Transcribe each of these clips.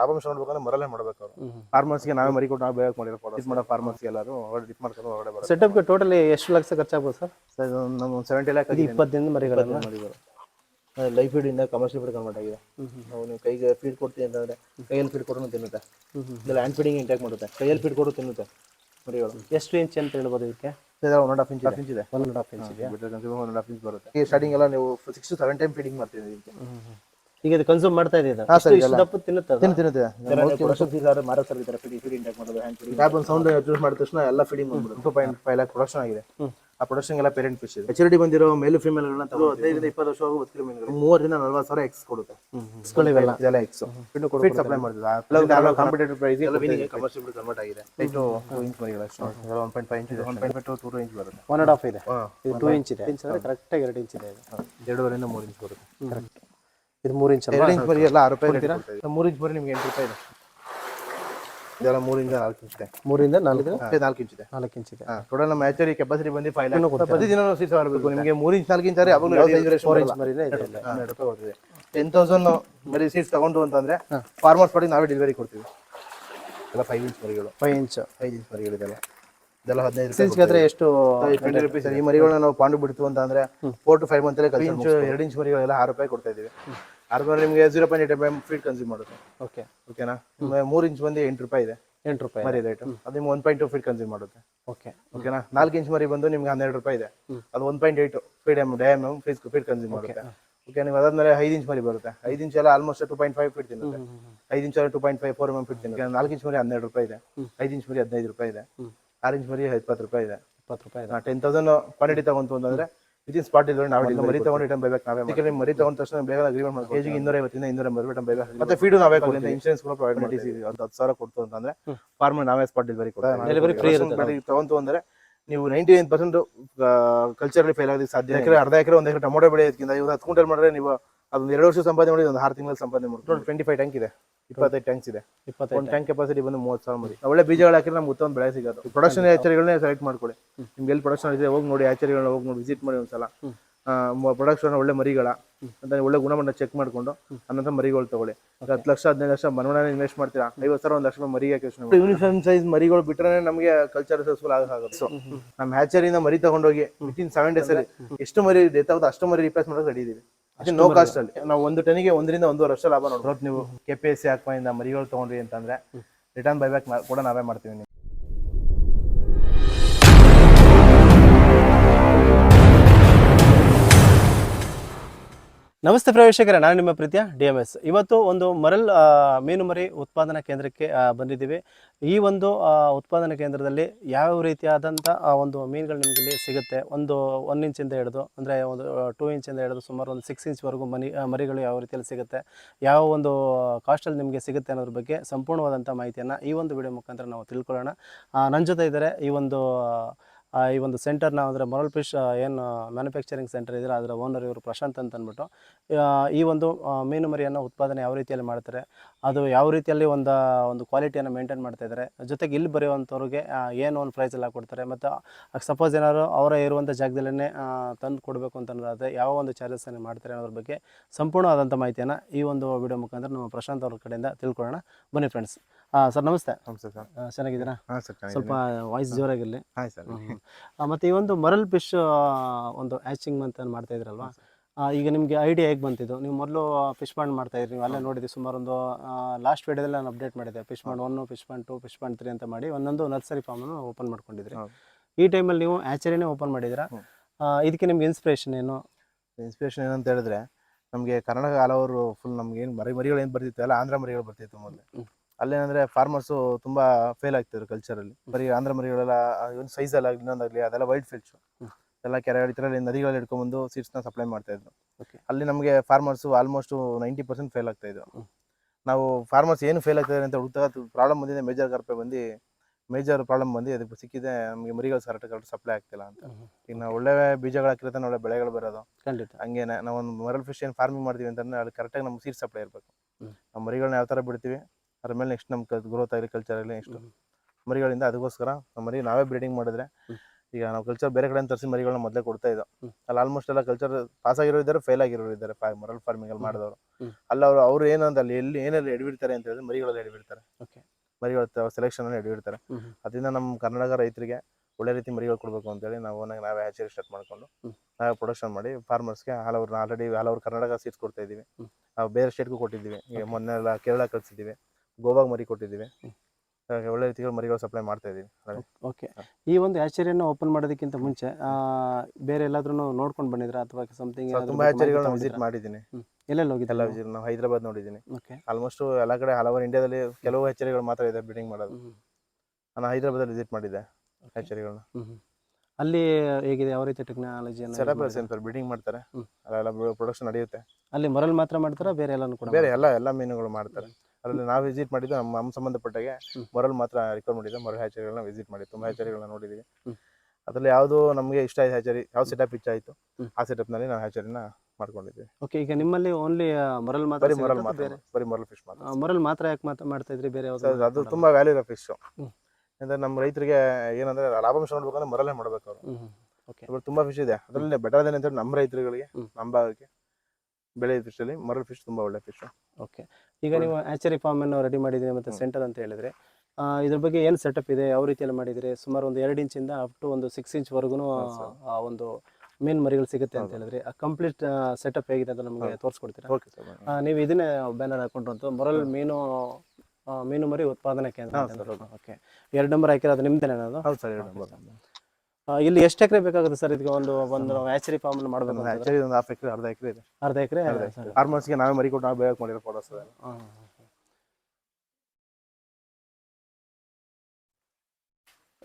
ಲಾಭಾಂಶ ನೋಡ್ಬೇಕಂದ್ರೆ ಮರಲ್ಲೇ ಮಾಡ್ಬೇಕು ಅವರು. ಫಾರ್ಮರ್ಸ್ಗೆ ನಾವೇ ಮರಿ ಕೊಟ್ಟು ನಾವು ಬೇಗ ಮಾಡಿರೋ ಇದು ಮಾಡೋ ಫಾರ್ಮರ್ಸ್ ಎಲ್ಲರೂ ಡಿಪ್ ಮಾಡ್ಕೊಂಡು ಹೊರಗಡೆ ಬರೋದು. ಸೆಟಪ್ಗೆ ಟೋಟಲಿ ಎಷ್ಟು ಲಕ್ಷ ಖರ್ಚಾಗ್ಬೋದು ಸರ್? ಸರ್ ನಮ್ಮ ಒಂದು ಸೆವೆಂಟಿ ಲ್ಯಾಕ್ ಇದು ಇಪ್ಪತ್ತರಿಂದ ಮರಿಗಳನ್ನು ಮಾಡಿದ್ದಾರೆ ಲೈಫ್ ಫೀಡ್ ಇಂದ ಕಮರ್ಷಿಯಲ್ ಫೀಡ್ ಕನ್ವರ್ಟ್ ಆಗಿದೆ. ನಾವು ನೀವು ಕೈಗೆ ಫೀಡ್ ಕೊಡ್ತೀನಿ ಅಂತಂದ್ರೆ ಕೈಯಲ್ಲಿ ಫೀಡ್ ಕೊಡೋನು ತಿನ್ನುತ್ತೆ. ಇದೆಲ್ಲ ಹ್ಯಾಂಡ್ ಫೀಡಿಂಗ್ ಇಂಟ್ಯಾಕ್ ಮಾಡುತ್ತೆ. ಕೈಯಲ್ಲಿ ಫೀಡ್ ಕೊಡೋ ತಿನ್ನುತ್ತೆ. ಮರಿಗಳು ಎಷ್ಟು ಇಂಚ್ ಅಂತ ಹೇಳ್ಬೋದು ಇದಕ್ಕೆ? ಒನ್ ಅಂಡ್ ಹಾಫ್ ಇಂಚ್ ಇದೆ. ಒನ್ ಅಂಡ್ ಹಾಫ್ ಇಂಚ್ ಇದೆ ಒನ್ ಅಂಡ್ ಹಾಫ್ ಇಂಚ್ ಬರುತ್ತೆ. ಸ್ಟಾರ್ಟಿಂಗ್ ಎಲ್ಲ ನೀವು six to seven time feeding ಮಾಡ್ತೀವಿ ಇದಕ್ಕೆ. ಈಗ ಇದು ಕನ್ಸ್ಯೂಮ್ ಮಾಡ್ತಾ ಇದೆ ಇದು. ಹಾ, ಸರ್, ಇಷ್ಟು- ಇಷ್ಟು ದಪ್ಪ ತಿನ್ನುತ್ತೆ ಅದು? ತಿನ್ನು ಮಾಡೋದು ಹ್ಯಾಂಡ್ ಟ್ಯಾಪ್ ಒಂದು ಸೌಂಡ್ ಚೂಸ್ ಮಾಡಿದ ತಕ್ಷಣ ಎಲ್ಲ ಫೀಡಿಂಗ್ ಬಂದ್ಬಿಡುತ್ತೆ. Two point five lakh production ಆಗಿದೆ. ಆ ಪ್ರೊಡಕ್ಷನ್ ಎಲ್ಲ ಪೇರೆಂಟ್ ಫಿಶ್ ಇದೆ. ಎಚ್ ಡಿ ಬಂದಿರೋ ಮೇಲು ಫಿಮೇಲ್ಗಳನ್ನ ತಗೋ ಹದಿನೈದರಿಂದ ಇಪ್ಪತ್ತು ವರ್ಷವರೆಗೂ ಬದುಕಿರೋ ಮೀನುಗಳು. ಮೂವರಿಂದ ನಲವತ್ತು ಸಾವಿರ ಎಕ್ಸ್ ಕೊಡುತ್ತೆ. ಇಸ್ಕೊಳ್ಳಿವೆಲ್ಲ. ಇದೆಲ್ಲ. ಎಕ್ಸ್ ಫೀಡ್ ಸಪ್ಲೈ ಮಾಡ್ತಿದ್ದೆ ಕಾಂಪಿಟೇಟಿವ್ ಪ್ರೈಸ್ ಎಲ್ಲ ಮೀನಿಗೆ ಕಮರ್ಷಿಯಲ್ ಕನ್ವರ್ಟ್ ಆಗಿದೆ. ಟು ಇಂಚ್ ಮರಿಗಳು ಅಷ್ಟು ಒನ್ ಪಾಯಿಂಟ್ ಫೈವ್ ಇಂಚ್ ಇದೆ. One point two two inch ಬರುತ್ತೆ. ಒನ್ ಅಂಡ್ ಹಾಫ್ ಇದೆ. ಇದು ಟೂ ಇಂಚ್ ಇದೆ. ಇಂಚ್ ಅಂದ್ರೆ ಕರೆಕ್ಟಾಗಿ ಎರಡು ಇಂಚ್ ಇದೆ ಇದು. ಎರಡೂವರೆಯಿಂದ ಮೂರು ಇಂಚ್ ಬರುತ್ತೆ. ಕರೆಕ್ಟ್ ಇದು ಮೂರು ಇಂಚ್ ಎರಡು ಇಂಚ್ ಮರಿ ಎಲ್ಲ ಆರು ರೂಪಾಯಿ ಕೊಡ್ತೀರಾ? ಕೊಡ್ತಾ ಮೂರು ಇಂಚ್ ಬರಿ ನಿಮ್ಗೆ ಎಂಟು ರೂಪಾಯಿ ಇದೆ. ಇದೆಲ್ಲ ಮೂರಿಂದ ನಾಲ್ಕು ಇಂಚ್ ಇದೆ. ಮೂರಿಂದ ನಾಲ್ಕು? ನಾಲ್ಕು ಇಂಚ್ ಇದೆ. ನಾಲ್ಕು ಇಂಚ್ ಇದೆ. ಟೋಟಲ್ ನಮ್ಮ ಮ್ಯಾಚರಿ ಕೆಪಾಸಿಟಿ ಬಂದು ಫೈವ್ ಲ್ಯಾಕ್ ಪ್ರತಿ ದಿನ ಸೀಸ್ ಆಗಬೇಕು ನಿಮಗೆ ಮೂರು ಇಂಚ್ ನಾಲ್ಕು ಇಂಚ್ ಆದರೆ ಯಾವಾಗಲೂ ಫೋರ್ ಇಂಚ್ ಮರಿನೇ ಇದೆ ಇಲ್ಲ ಹನ್ನೆರಡು ರೂಪಾಯಿ ಬರ್ತದೆ ಟೆನ್ ತೌಸಂಡ್ ಬರೀ ಸೀಟ್ಸ್ ತಗೊಂಡು ಅಂತಂದ್ರೆ ಫಾರ್ಮರ್ಸ್ ಪಾರ್ಟಿ ನಾವೇ ಡೆಲಿವರಿ ಕೊಡ್ತೀವಿ. ಎಲ್ಲ ಫೈವ್ ಇಂಚ್ ಮರಿಗಳು. ಫೈವ್ ಇಂಚ್ ಐದು ಇಂಚ್ ಮರಿಗಳು ಇದೆಲ್ಲ. ಹದಿನೈದು ಇಂಚ್ ಇಂಚ್ಗೆ ಎಷ್ಟು ಟ್ವೆಂಟಿ ರುಪೀಸ್ ಈ ಮರಿಗಳನ್ನ ನಾವು ಪಾಂಡು ಬಿಡ್ತು ಅಂತಂದ್ರೆ four to five month inch ಎರಡು ಇಂಚ್ ಮರಿಗಳೆಲ್ಲ ಆರು ರೂಪಾಯಿ ಕೊಡ್ತಾ ಇದೀವಿ ಆರು ನಿಮ್ಗೆ zero point eight M feet feed consume ಮಾಡುತ್ತೆ. ಓಕೆ ಓಕೆನಾ ಮೂರು ಇಂಚ್ ಬಂದು ಎಂಟು ರೂಪಾಯಿ ಇದೆ. ಎಂಟು ರೂಪಾಯಿ ಮರಿ ರೇಟ್ ಅದು ನಿಮ್ಗೆ one point two feet consume ಮಾಡುತ್ತೆ. ಓಕೆ ಓಕೆನಾ ನಾಲ್ಕು ಇಂಚ್ ಮರಿ ಬಂದು ನಿಮ್ಗೆ ಹನ್ನೆರಡು ರೂಪಾಯಿ ಇದೆ. ಅದು one point eight feed M dia M fees feed consume ಮಾಡುತ್ತೆ. ಓಕೆ ನೀವು ಅದಾದ್ಮೇಲೆ ಐದು ಇಂಚ್ ಮರಿ ಬರುತ್ತೆ. ಐದು ಇಂಚ್ ಎಲ್ಲ almost two point five feet ತಿನ್ನುತ್ತೆ. ಐದು inch two point five four M feet ತಿನ್ನುತ್ತೆ. ನಾಲ್ಕು ಇಂಚ್ ಮರಿ ಹನ್ನೆರಡು ರೂಪಾಯಿ ಇದೆ. ಐದು ಇಂಚ್ ಮರಿ ಹದಿನೈದು ರೂಪಾಯಿ ಇದೆ. ಆರು ಇಂಚ್ ಮರಿ ಇಪ್ಪತ್ತು ರೂಪಾಯಿ ಇದೆ. ಇಪ್ಪತ್ತು ರೂಪಾಯಿ ಟೆನ್ ತೌಸಂಡ್ ಕ್ವಾಂಟಿಟಿ ತಗೊಂತು ಅಂತಂದ್ರೆ ವಿದಿನ್ ಸ್ಪಾಟ್ ಇಲ್ಲ ನಾವು ಮರಿ ತಗೊಂಡು ರಿಟರ್ನ್ ಬೈಬ್ಯಾಕ್ ನಾವೇ ಯಾಕಂದ್ರೆ ಮರಿ ತಗೊಂಡ ತಕ್ಷಣ ಬೇಗ ಅಗ್ರಿಮೆಂಟ್ ಮಾಡಿ ಕೆಜಿಗೆ ಇನ್ನೂರ ಐವತ್ತಿಂದ ಇನ್ನೂರ ಎಂಬತ್ತು ರಿಟರ್ನ್ ಬೈಬ್ಯಾಕ್ ಮತ್ತೆ ಫೀಡು ನಾವೇ ಕೊಡ್ತೀವಿ. ಇನ್ಶೂರೆನ್ಸ್ ಕೂಡ ಪ್ರೊವೈಡ್ ಮಾಡ್ತೀವಿ. ಒಂದು ಹತ್ತು ಸಾವಿರ ಕೊಡ್ತು ಅಂತಂದ್ರೆ ಫಾರ್ಮರ್ ನಾವೇ ಸ್ಪಾಟ್ ಡೆಲಿವರಿ ಕೊಡ್ತೀವಿ. ಡೆಲಿವರಿ ಫ್ರೀ ಇರುತ್ತೆ. ತಗೊಂತು ಅಂದ್ರೆ ನೀವು ನೈಂಟಿ ನೈನ್ ಪರ್ಸೆಂಟ್ ಕಲ್ಚರಲ್ಲಿ ಫೇಲ್ ಆಗೋದಕ್ಕೆ ಸಾಧ್ಯ ಎಕರೆ ಅರ್ಧ ಎಕರೆ ಒಂದು ಎಕರೆ ಟೊಮೊಟೊ ಬೆಳೆಯೋದಕ್ಕಿಂತ ಇವ್ರು ಹತ್ತು ಕ್ವಿಂಟಲ್ ಮಾಡಿದ್ರೆ ನೀವು ಅದೊಂದು ಎರಡು ವರ್ಷ ಸಂಪಾದನೆ ಮಾಡಿ ಒಂದು ಆರು ತಿಂಗಳಲ್ಲಿ ಸಂಪಾದನೆ ಮಾಡಿ ಟ್ವೆಂಟಿ ಫೈವ್ ಟ್ಯಾಂಕ್ ಇದೆ. ಇಪ್ಪತ್ತೈದು ಟ್ಯಾಂಕ್ಸ್ ಇದೆ. ಇಪ್ಪತ್ತೈದು ಒಂದು ಟ್ಯಾಂಕ್ ಕೆಪಾಸಿಟಿ ಬಂದು ಮೂವತ್ತು ಸಾವಿರ ಮರಿ. ಒಳ್ಳೆ ಬೀಜಗಳು ಹಾಕಿದ್ರೆ ನಮ್ಗೆ ಉತ್ತಮ ಬೆಳೆ ಸಿಗೋದು. ಪ್ರೊಡಕ್ಷನ್ ಆಚರಿಗಳನ್ನೇ ಸೆಲೆಕ್ಟ್ ಮಾಡ್ಕೊಳ್ಳಿ. ನಿಮ್ಗೆ ಎಲ್ಲಿ ಪ್ರೊಡಕ್ಷನ್ ಇದೆ ಹೋಗಿ ನೋಡಿ ಆಚರಿಗಳನ್ನ ಹೋಗಿ ನೋಡಿ ವಿಸಿಟ್ ಮಾಡಿ ಒಂದ್ಸಲ. ಪ್ರೊಡಕ್ಷನ್ ಒಳ್ಳೆ ಮರಿಗಳ ಅಂತ ಒಳ್ಳೆ ಗುಣಮಟ್ಟ ಚೆಕ್ ಮಾಡ್ಕೊಂಡು ಅನ್ನಂತ ಮರಿಗಳು ತಗೊಳ್ಳಿ. ಹತ್ತು ಲಕ್ಷ ಹದಿನೈದು ಲಕ್ಷ ಮನವನ್ನ ಇನ್ವೆಸ್ಟ್ ಮಾಡ್ತೀರಾ? ಐವತ್ತು ಸಾವಿರ ಒಂದು ಲಕ್ಷ ಮರಿ ಹಾಕಿ ಯೂನಿಫಾರ್ಮ್ ಸೈಜ್ ಮರಿಗಳು ಬಿಟ್ಟರೆ ನಮಗೆ ಕಲ್ಚರ್ ಸಕ್ಸಸ್ಫುಲ್ ಆಗೋದು ಸೊ ನಮ್ಮ ಹ್ಯಾಚರಿಯಿಂದ ಮರಿ ತಗೊಂಡೋಗಿ ವಿತಿನ್ ಸೆವೆನ್ ಡೇಸ್ ಅಲ್ಲಿ ಎಷ್ಟು ಮರಿ ಡೆತ್ ಆಗುತ್ತೆ ಅಷ್ಟು ಮರಿ ರಿಪ್ಲೇಸ್ ಮಾಡೋಕೆ ರೆಡಿ ಇದೀವಿ. ನೋ ಕಾಸ್ಟ್ ಅಲ್ಲಿ. ನಾವು ಒಂದು ಟನ್ಗೆ ಒಂದರಿಂದ ಒಂದೂವರೆ ವರ್ಷ ಲಾಭ ನೋಡ್ಬೋದು. ನೀವು ಕೆ ಪಿ ಎಸ್ ಸಿ ಮರಿಗಳು ತಗೊಂಡ್ರಿ ಅಂತಂದ್ರೆ ರಿಟರ್ನ್ ಬೈಬ್ಯಾಕ್ ಕೂಡ ನಾವೇ ಮಾಡ್ತೀವಿ ನಮಸ್ತೆ ಪ್ರವೇಶಕರೇ, ನಾನು ನಿಮ್ಮ ಪ್ರೀತಿಯ, ಡಿ ಎಂ ಎಸ್. ಇವತ್ತು ಒಂದು ಮರಲ್ ಮೀನು ಮರಿ ಉತ್ಪಾದನಾ ಕೇಂದ್ರಕ್ಕೆ ಬಂದಿದ್ದೀವಿ. ಈ ಒಂದು ಉತ್ಪಾದನಾ ಕೇಂದ್ರದಲ್ಲಿ ಯಾವ ರೀತಿಯಾದಂಥ ಒಂದು ಮೀನುಗಳು ನಿಮಗೆ ಸಿಗುತ್ತೆ? ಒಂದು ಒನ್ ಇಂಚಿಂದ ಹಿಡಿದು, ಅಂದರೆ ಒಂದು ಟೂ ಇಂಚಿಂದ ಹಿಡಿದು ಸುಮಾರು ಒಂದು ಸಿಕ್ಸ್ ಇಂಚ್ವರೆಗೂ ಮನಿ ಮರಿಗಳು ಯಾವ ರೀತಿಯಲ್ಲಿ ಸಿಗುತ್ತೆ? ಯಾವ ಒಂದು ಕಾಸ್ಟಲ್ಲಿ ನಿಮಗೆ ಸಿಗುತ್ತೆ ಅನ್ನೋದ್ರ ಬಗ್ಗೆ ಸಂಪೂರ್ಣವಾದಂಥ ಮಾಹಿತಿಯನ್ನು ಈ ಒಂದು ವಿಡಿಯೋ ಮುಖಾಂತರ ನಾವು ತಿಳ್ಕೊಳ್ಳೋಣ. ನನ್ನ ಜೊತೆ ಇದ್ದಾರೆ ಈ ಒಂದು ಈ ಒಂದು ಸೆಂಟರ್ನ ಅಂದರೆ ಮೊರಲ್ ಫಿಶ್ ಏನು ಮ್ಯಾನುಫ್ಯಾಕ್ಚರಿಂಗ್ ಸೆಂಟರ್ ಇದ್ದರೆ ಅದರ ಓನರ್ ಇವರು ಪ್ರಶಾಂತ್ ಅಂತ ಅಂದ್ಬಿಟ್ಟು ಈ ಒಂದು ಮೀನು ಮರಿಯನ್ನು ಉತ್ಪಾದನೆ ಯಾವ ರೀತಿಯಲ್ಲಿ ಮಾಡ್ತಾರೆ ಅದು ಯಾವ ರೀತಿಯಲ್ಲಿ ಒಂದು ಒಂದು ಕ್ವಾಲಿಟಿಯನ್ನು ಮೇಂಟೈನ್ ಮಾಡ್ತಾ ಇದ್ದಾರೆ ಜೊತೆಗೆ ಇಲ್ಲಿ ಬರೆಯುವಂಥವ್ರಿಗೆ ಏನು ಒಂದು ಪ್ರೈಸೆಲ್ಲ ಕೊಡ್ತಾರೆ ಮತ್ತು ಸಪೋಸ್ ಏನಾದ್ರು ಅವರ ಇರುವಂಥ ಜಾಗದಲ್ಲೇ ತಂದು ಕೊಡಬೇಕು ಅಂತಂದ್ರೆ ಯಾವ ಒಂದು ಚಾರ್ಜಸ್ಸನ್ನು ಮಾಡ್ತಾರೆ ಅನ್ನೋದ್ರ ಬಗ್ಗೆ ಸಂಪೂರ್ಣವಾದಂಥ ಮಾಹಿತಿಯನ್ನು ಈ ಒಂದು ವಿಡಿಯೋ ಮುಖಾಂತರ ನಮ್ಮ ಪ್ರಶಾಂತ್ ಅವ್ರ ಕಡೆಯಿಂದ ತಿಳ್ಕೊಳ್ಳೋಣ. ಬನ್ನಿ ಫ್ರೆಂಡ್ಸ್ ಸರ್ ನಮಸ್ತೆ. ನಮಸ್ತೆ ಸರ್ ಚೆನ್ನಾಗಿದ್ದೀರಾ? ಹಾಂ ಸರ್ ಸ್ವಲ್ಪ ವಾಯ್ಸ್ ಜೋರಾಗಿರಲಿ. ಹಾಂ ಸರ್ ಮತ್ತು ಈ ಒಂದು ಮರಲ್ ಫಿಶ್ ಒಂದು ಹ್ಯಾಚಿಂಗ್ ಅಂತ ಮಾಡ್ತಾ ಇದ್ರಲ್ವಾ? ಈಗ ನಿಮಗೆ ಐಡಿಯಾ ಹೇಗೆ ಬಂತಿದ್ದು? ನೀವು ಮೊದಲು ಫಿಶ್ ಪಾಂಡ್ ಮಾಡ್ತಾ ಇದ್ರಿ ನೀವು ಅಲ್ಲೇ ನೋಡಿದ್ವಿ ಸುಮಾರು ಒಂದು ಲಾಸ್ಟ್ ವಿಡಿಯೋದಲ್ಲಿ ನಾನು ಅಪ್ಡೇಟ್ ಮಾಡಿದೆ. Fish pond one fish pond two fish pond three ಅಂತ ಮಾಡಿ ಒಂದೊಂದು ನರ್ಸರಿ ಫಾರ್ಮನ್ನು ಓಪನ್ ಮಾಡ್ಕೊಂಡಿದ್ರಿ. ಈ ಟೈಮಲ್ಲಿ ನೀವು ಹ್ಯಾಚರಿನೇ ಓಪನ್ ಮಾಡಿದ್ದೀರಾ? ಇದಕ್ಕೆ ನಿಮ್ಗೆ ಇನ್ಸ್ಪಿರೇಷನ್ ಏನು? ಇನ್ಸ್ಪಿರೇಷನ್ ಏನು ಅಂತ ಹೇಳಿದ್ರೆ ನಮಗೆ ಕರ್ನಾಟಕ ಹಲವರು ಫುಲ್ ನಮ್ಗೆ ಏನು ಮರಿ ಮರಿಗಳು ಏನು ಬರ್ತಿತ್ತು ಅಲ್ಲ ಆಂಧ್ರ ಮರಿಗಳು ಬರ್ತಿತ್ತು ಮೊದಲು. ಅಲ್ಲೇನಂದ್ರೆ ಫಾರ್ಮರ್ಸು ತುಂಬಾ ಫೇಲ್ ಆಗ್ತಿದ್ರು ಕಲ್ಚರಲ್ಲಿ ಬರೀ ಆಂಧ್ರ ಮರಿಗಳೆಲ್ಲ ಒಂದು ಸೈಜ್ ಅಲ್ಲ ಇನ್ನೊಂದಾಗಲಿ ಅದೆಲ್ಲ ವೈಲ್ಡ್ ಹ್ಮ್. ಎಲ್ಲ ಕೆರೆ ಇತರಲ್ಲಿ ನದಿಗಳಲ್ಲಿ ಹಿಡ್ಕೊಂಡ್ಬಂದು ಸೀಡ್ಸ್ನ ಸಪ್ಲೈ ಮಾಡ್ತಾ ಇದ್ರು. ಅಲ್ಲಿ ನಮಗೆ farmers almost ninety percent fail ಆಗ್ತಾ ಇದ್ರು. ನಾವು ಫಾರ್ಮರ್ಸ್ ಏನು ಫೇಲ್ ಆಗ್ತಿದ್ದಾರೆ ಅಂತ ಹುಡುಕ್ತಾ ಪ್ರಾಬ್ಲಮ್ ಬಂದಿದೆ ಮೇಜರ್ ಕರ್ಪೆ ಬಂದು ಮೇಜರ್ ಪ್ರಾಬ್ಲಮ್ ಬಂದು ಅದಕ್ಕೆ ಸಿಕ್ಕಿದೆ ನಮಗೆ ಮರಿಗಳು ಕರೆಕ್ಟ್ ಕರೆಕ್ಟ್ ಸಪ್ಲೈ ಆಗ್ತಿಲ್ಲ ಅಂತ. ಈಗ ನಾವು ಒಳ್ಳೆ ಬೀಜಗಳು ಹಾಕಿರ್ತಾನೆ ಒಳ್ಳೆ ಬೆಳೆಗಳು ಬರೋದು. ಖಂಡಿತ. ಹಂಗೇನೆ ನಾವು ಒಂದು ಮರಲ್ ಫಿಶ್ ಏನು ಫಾರ್ಮಿಂಗ್ ಮಾಡ್ತೀವಿ ಅಂತಂದ್ರೆ ಅದು ಕರೆಕ್ಟಾಗಿ ನಮ್ಮ ಸೀಡ್ ಸಪ್ಲೈ ಇರಬೇಕು. ನಾವು ನಮ್ಮ ಮರಿಗಳನ್ನ ಯಾವ ಥರ ಬಿಡ್ತೀವಿ? ಅದ್ರ ಮೇಲೆ ನೆಕ್ಸ್ಟ್ ನಮ್ಮ ಗ್ರೋತ್ ಆಗಲಿ ಕಲ್ಚರ್ ಆಗಲಿ ನೆಕ್ಸ್ಟ್ ಮರಿಗಳಿಂದ ಅದಕ್ಕೋಸ್ಕರ ನಮ್ಮ ಮರಿ ನಾವೇ ಬ್ರೀಡಿಂಗ್ ಮಾಡಿದ್ರೆ ಈಗ ನಾವು ಕಲ್ಚರ್ ಬೇರೆ ಕಡೆ ತರಿಸಿ ಮರಿಗಳನ್ನ ಮೊದಲೇ ಕೊಡ್ತಾ ಇದ್ದೋ. ಅಲ್ಲಿ ಆಲ್ಮೋಸ್ಟ್ ಎಲ್ಲ ಕಲ್ಚರ್ ಪಾಸ್ ಆಗಿರೋ ಇದ್ದಾರೆ ಫೇಲ್ ಆಗಿರೋರು ಇದ್ದಾರೆ ಮರಲ್ ಫಾರ್ಮಿಂಗ್ ಅಲ್ಲಿ ಮಾಡಿದವರು. ಅಲ್ಲಿ ಅವರು ಅವ್ರು ಏನಂತ ಅಲ್ಲಿ ಎಲ್ಲಿ ಏನಲ್ಲಿ ಎಡವಿಡ್ತಾರೆ ಅಂತ ಹೇಳಿದ್ರೆ ಮರಿಗಳಲ್ಲಿ ಎಡವಿಡ್ತಾರೆ ಮರಿಗಳ ಸೆಲೆಕ್ಷನ್ ಅನ್ನು ಎಡವಿಡ್ತಾರೆ. ಅದರಿಂದ ನಮ್ಮ ಕರ್ನಾಟಕ ರೈತರಿಗೆ ಒಳ್ಳೆ ರೀತಿ ಮರಿಗಳು ಕೊಡಬೇಕು ಅಂತೇಳಿ ನಾವು ಓನಾಗಿ ನಾವೇ ಹ್ಯಾಚರಿ ಸ್ಟಾರ್ಟ್ ಮಾಡ್ಕೊಂಡು. ನಾವೇ ಪ್ರೊಡಕ್ಷನ್ ಮಾಡಿ ಫಾರ್ಮರ್ಸ್ಗೆ ಹಲವರು ಆಲ್ರೆಡಿ ಹಲವರು ಕರ್ನಾಟಕ ಸೀಟ್ಸ್ ಕೊಡ್ತಾ ಇದ್ದೀವಿ. ನಾವು ಬೇರೆ ಸ್ಟೇಟ್ಗೂ ಕೊಟ್ಟಿದ್ದೀವಿ. ಈಗ ಮೊನ್ನೆ ಎಲ್ಲ ಕೇರಳ ಕಳ್ಸಿದ್ದೀವಿ. ಗೋವಾಗೆ ಮರಿ ಕೊಟ್ಟಿದ್ದೀವಿ. ಹಾಗೆ ಒಳ್ಳೆ ರೀತಿಗಳು ಮರಿಗಳು ಸಪ್ಲೈ ಮಾಡ್ತಾ ಇದ್ದೀವಿ. ಓಕೆ ಈ ಒಂದು ಹ್ಯಾಚರಿಯನ್ನು ಓಪನ್ ಮಾಡೋದಕ್ಕಿಂತ ಮುಂಚೆ ಆ, ಬೇರೆ ಎಲ್ಲಾದ್ರೂ ನೋಡ್ಕೊಂಡು ಬಂದಿದ್ರಾ? ಅಥವಾ ಸಮಥಿಂಗ್ ತುಂಬಾ ಹ್ಯಾಚರಿಗಳನ್ನ ವಿಸಿಟ್ ಮಾಡಿದ್ದೀನಿ. ಎಲ್ಲೆಲ್ಲಿ ಎಲ್ಲ ವಿಸಿಟ್ ನಾವು ಹೈದರಾಬಾದ್ ನೋಡಿದ್ದೀನಿ. ಓಕೆ ಆಲ್ಮೋಸ್ಟ್ ಎಲ್ಲ ಕಡೆ ಹಲವಾರು ಇಂಡಿಯಾದಲ್ಲಿ ಕೆಲವು ಹ್ಯಾಚರಿಗಳು ಮಾತ್ರ ಇದೆ ಬಿಲ್ಡಿಂಗ್ ಮಾಡೋದು. ನಾನು ಹೈದರಾಬಾದಲ್ಲಿ ವಿಸಿಟ್ ಮಾಡಿದ್ದೆ ಹ್ಯಾಚರಿಗಳನ್ನ ಹ್ಮ್. ಅಲ್ಲಿ ಹೇಗಿದೆ? ಯಾವ ರೀತಿ technology setup same sir building ಮಾಡ್ತಾರೆ. ಅಲ್ಲೆಲ್ಲ ಪ್ರೊಡಕ್ಷನ್ ನಡೆಯುತ್ತೆ. ಅಲ್ಲಿ ಮರಲ್ ಮಾತ್ರ ಮಾಡ್ತಾರೆ? ಬೇರೆ ಎಲ್ಲಾನು ಕೂಡ ಬೇರೆ ಎಲ್ಲ ಎಲ್ಲ ಮೀನುಗಳು ಮಾಡ್ತಾರೆ. ಅದರಲ್ಲಿ ನಾವು ವಿಸಿಟ್ ಮಾಡಿದ್ದು ನಮ್ಮ ನಮ್ಮ ಸಂಬಂಧಪಟ್ಟಾಗೆ. ಮೊರಲ್ ಮಾತ್ರ ರಿಕವರ್ ಮಾಡಿದ್ದೆ ಮೊರಲ್ ಹ್ಯಾಚರಿಗಳನ್ನ ವಿಸಿಟ್ ಮಾಡಿ ತುಂಬ ಹ್ಯಾಚರಿಗಳನ್ನ ನೋಡಿದ್ದೀವಿ. ಅದರಲ್ಲಿ ಯಾವುದು ನಮಗೆ ಇಷ್ಟ ಆಯ್ತು ಹ್ಯಾಚರಿ ಯಾವ ಸೆಟಪ್ ಇಷ್ಟ ಆಯಿತು. ಆ ಸೆಟಪ್ನಲ್ಲಿ ನಾವು ಹ್ಯಾಚರಿನ ಮಾಡ್ಕೊಂಡಿದ್ದೀವಿ. ಓಕೆ ಈಗ ನಿಮ್ಮಲ್ಲಿ ಓನ್ಲಿ ಮೊರಲ್ ಮಾತ್ರ ಬರೀ ಮೊರಲ್ ಮಾತ್ರ ಬೇರೆ? ಮೊರಲ್ ಫಿಶ್ ಮಾತ್ರ? ಮೊರಲ್ ಮಾತ್ರ ಯಾಕೆ ಮಾತ್ರ ಮಾಡ್ತಾ ಇದ್ರಿ? ಬೇರೆ ಯಾವುದು ಅದು ತುಂಬ ವ್ಯಾಲ್ಯೂ ಇರೋ ಫಿಶ್ ಹ್ಮ್. ಅಂದ್ರೆ ನಮ್ಮ ರೈತರಿಗೆ ಏನಂದ್ರೆ ಲಾಭಾಂಶ ನೋಡ್ಬೇಕಂದ್ರೆ ಮೊರಲ್ಲೇ ಮಾಡ್ಬೇಕು ಅವರು. ಓಕೆ ಅವ್ರು ತುಂಬಾ ಫಿಶ್ ಇದೆ. ಅದರಲ್ಲಿ ಬೆಟರ್ ಅಂತ ನಮ್ಮ ರೈತರುಗಳಿಗೆ ನಮ್ಮ ಭಾಗಕ್ಕೆ ಬೆಳೆ ಫಿಶಲ್ಲಿ ಮೊರಲ್ ಫಿಶ್ ತುಂಬಾ ಒಳ್ಳೆ ಫಿಶ್ ಓಕೆ ಈಗ ನೀವು ಆ್ಯಚರಿ ಫಾರ್ಮ್ ಅನ್ನು ರೆಡಿ ಮಾಡಿದ್ದೀರಿ ಮತ್ತೆ ಸೆಂಟರ್ ಅಂತ ಹೇಳಿದ್ರೆ ಇದ್ರ ಬಗ್ಗೆ ಏನು ಸೆಟಪ್ ಇದೆ ಯಾವ ರೀತಿಯಲ್ಲಿ ಮಾಡಿದ್ರೆ ಸುಮಾರು ಒಂದು ಎರಡು ಇಂಚಿಂದ ಅಪ್ ಟು ಒಂದು ಸಿಕ್ಸ್ ಇಂಚ್ ವರೆಗೂ ಆ ಒಂದು ಮೀನು ಮರಿಗಳು ಸಿಗುತ್ತೆ ಅಂತ ಹೇಳಿದ್ರೆ ಆ ಕಂಪ್ಲೀಟ್ ಸೆಟಪ್ ಹೇಗಿದೆ ಅಂತ ನಮಗೆ. ತೋರಿಸ್ಕೊಡ್ತೀರಾ? ನೀವು ಇದನ್ನೇ ಬ್ಯಾನರ್ ಹಾಕೊಂಡ್ರಂತು ಮೊರಲ್ ಮೀನು ಮೀನು ಮರಿ ಉತ್ಪಾದನಾ ಕೇಂದ್ರ. ಓಕೆ ಎರಡು ನಂಬರ್ ಹಾಕಿರೋದು ನಿಮ್ದೇನೆ ಅದು? ಹೌದು ಸರ್ ಎರಡು ಆ, ಇಲ್ಲಿ ಎಷ್ಟು ಎಕರೆ ಬೇಕಾಗುತ್ತೆ ಸರ್ ಇದಕ್ಕೆ ಒಂದು ಒಂದು ಹ್ಯಾಚರಿ ಫಾರ್ಮ್ ಮಾಡಬೇಕು? ಆಕ್ಚುಲಿ ಒಂದು ಹಾಫ್ ಎಕರೆ ಅರ್ಧ ಎಕರೆ ಇದೆ. ಅರ್ಧ ಎಕರೆ? ಫಾರ್ಮರ್ಸ್ಗೆ ನಾವೇ ಮರಿ ಕೊಟ್ಟು ನಾವು ಬೇಗ ಮಾಡಿರೋ ಫೋಟೋಸ್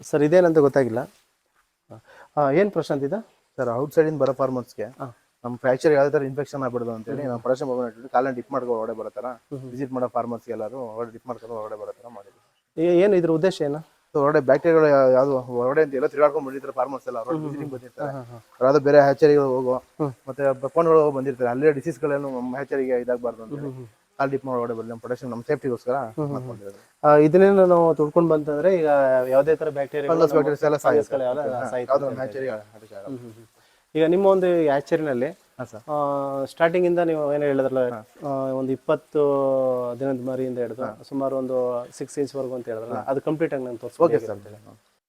ಸರ್. ಇದೇನಂತ ಗೊತ್ತಾಗಿಲ್ಲ. ಏನು ಪ್ರಶ್ನೆ ಇದು? ಸರ್ ಔಟ್ ಸೈಡ್ ಇಂದ ಬರೋ ಫಾರ್ಮರ್ಸ್ಗೆ. ನಮ್ಮ ಫ್ರಾಕ್ಚರ್ ಯಾವ್ದೇ ಥರ ಇನ್ಫೆಕ್ಷನ್ ಆಗ್ಬಿಡೋದು ಅಂತ ಹೇಳಿ ನಾವು ಪ್ರೊಡಕ್ಷನ್ ಇಟ್ಟು ಕಾಲನ್ನ ಡಿಪ್ ಮಾಡ್ಕೊಂಡು ಹೊರಡೆ ಬರೋ ವಿಜಿಟ್ ವಿಸಿಟ್ ಮಾಡೋ ಫಾರ್ಮರ್ಸ್ಗೆ ಎಲ್ಲರೂ ಹೊರಗಡೆ ಡಿಪ್ ಮಾಡ್ಕೊಂಡು ಹೊರಗಡೆ ಬರೋ ಥರ ಮಾಡಿದ್ವಿ ಏನು ಇದ್ರ ಉದ್ದೇಶ ಏನು? ಸೊ ಹೊರಗಡೆ ಬ್ಯಾಕ್ಟೀರಿಯಾಗಳು ಯಾವ್ದು ಹೊರಗಡೆ ಅಂತ ಎಲ್ಲ ತಿರುಗಾಡ್ಕೊಂಡು ಬಂದಿರ್ತಾರೆ ಫಾರ್ಮರ್ಸ್ ಎಲ್ಲ. ವಿಸಿಟಿಂಗ್ ಬಂದಿರ್ತಾರೆ. ಯಾವ್ದೋ ಬೇರೆ ಹ್ಯಾಚರಿಗಳು ಹೋಗೋ. ಮತ್ತೆ ಫೋನ್ಗಳು ಹೋಗಿ ಬಂದಿರ್ತಾರೆ ಅಲ್ಲೇ ಡಿಸೀಸ್ಗಳೇನು ನಮ್ಮ ಹ್ಯಾಚರಿಗೆ ಇದಾಗಬಾರ್ದು ಅಂತ ಕಾಲ್ ಡಿಪ್ ಮಾಡಿ ಬರಲಿ. ನಮ್ಮ ಪ್ರೊಟೆಕ್ಷನ್ ನಮ್ಮ ಸೇಫ್ಟಿಗೋಸ್ಕರ ಇದನ್ನೇನು ನಾವು ತುಡ್ಕೊಂಡು ಬಂತಂದ್ರೆ ಈಗ ಯಾವುದೇ ತರ ಬ್ಯಾಕ್ಟೀರಿಯಾ ಬ್ಯಾಕ್ಟೀರಿಯಾಸ್ ಎಲ್ಲ. ಈಗ ನಿಮ್ಮ ಒಂದು ಹ್ಯಾಚರಿನಲ್ಲಿ ಸ್ಟಾರ್ಟಿಂಗ್ ಇಂದ ನೀವು ಏನು ಹೇಳಿದ್ರಲ್ಲ ಒಂದು ಇಪ್ಪತ್ತು ದಿನದ ಮರಿಯಿಂದ ಹಿಡಿದು ಸುಮಾರು ಒಂದು ಸಿಕ್ಸ್ ಇಂಚ್ ವರ್ಗು ಅಂತ ಹೇಳಿದ್ರಲ್ಲ ಅದು ಕಂಪ್ಲೀಟ್ ಆಗಿ ನಾನು ಓಕೆ ತೋರಿಸ್ಬೋದು ಸರ್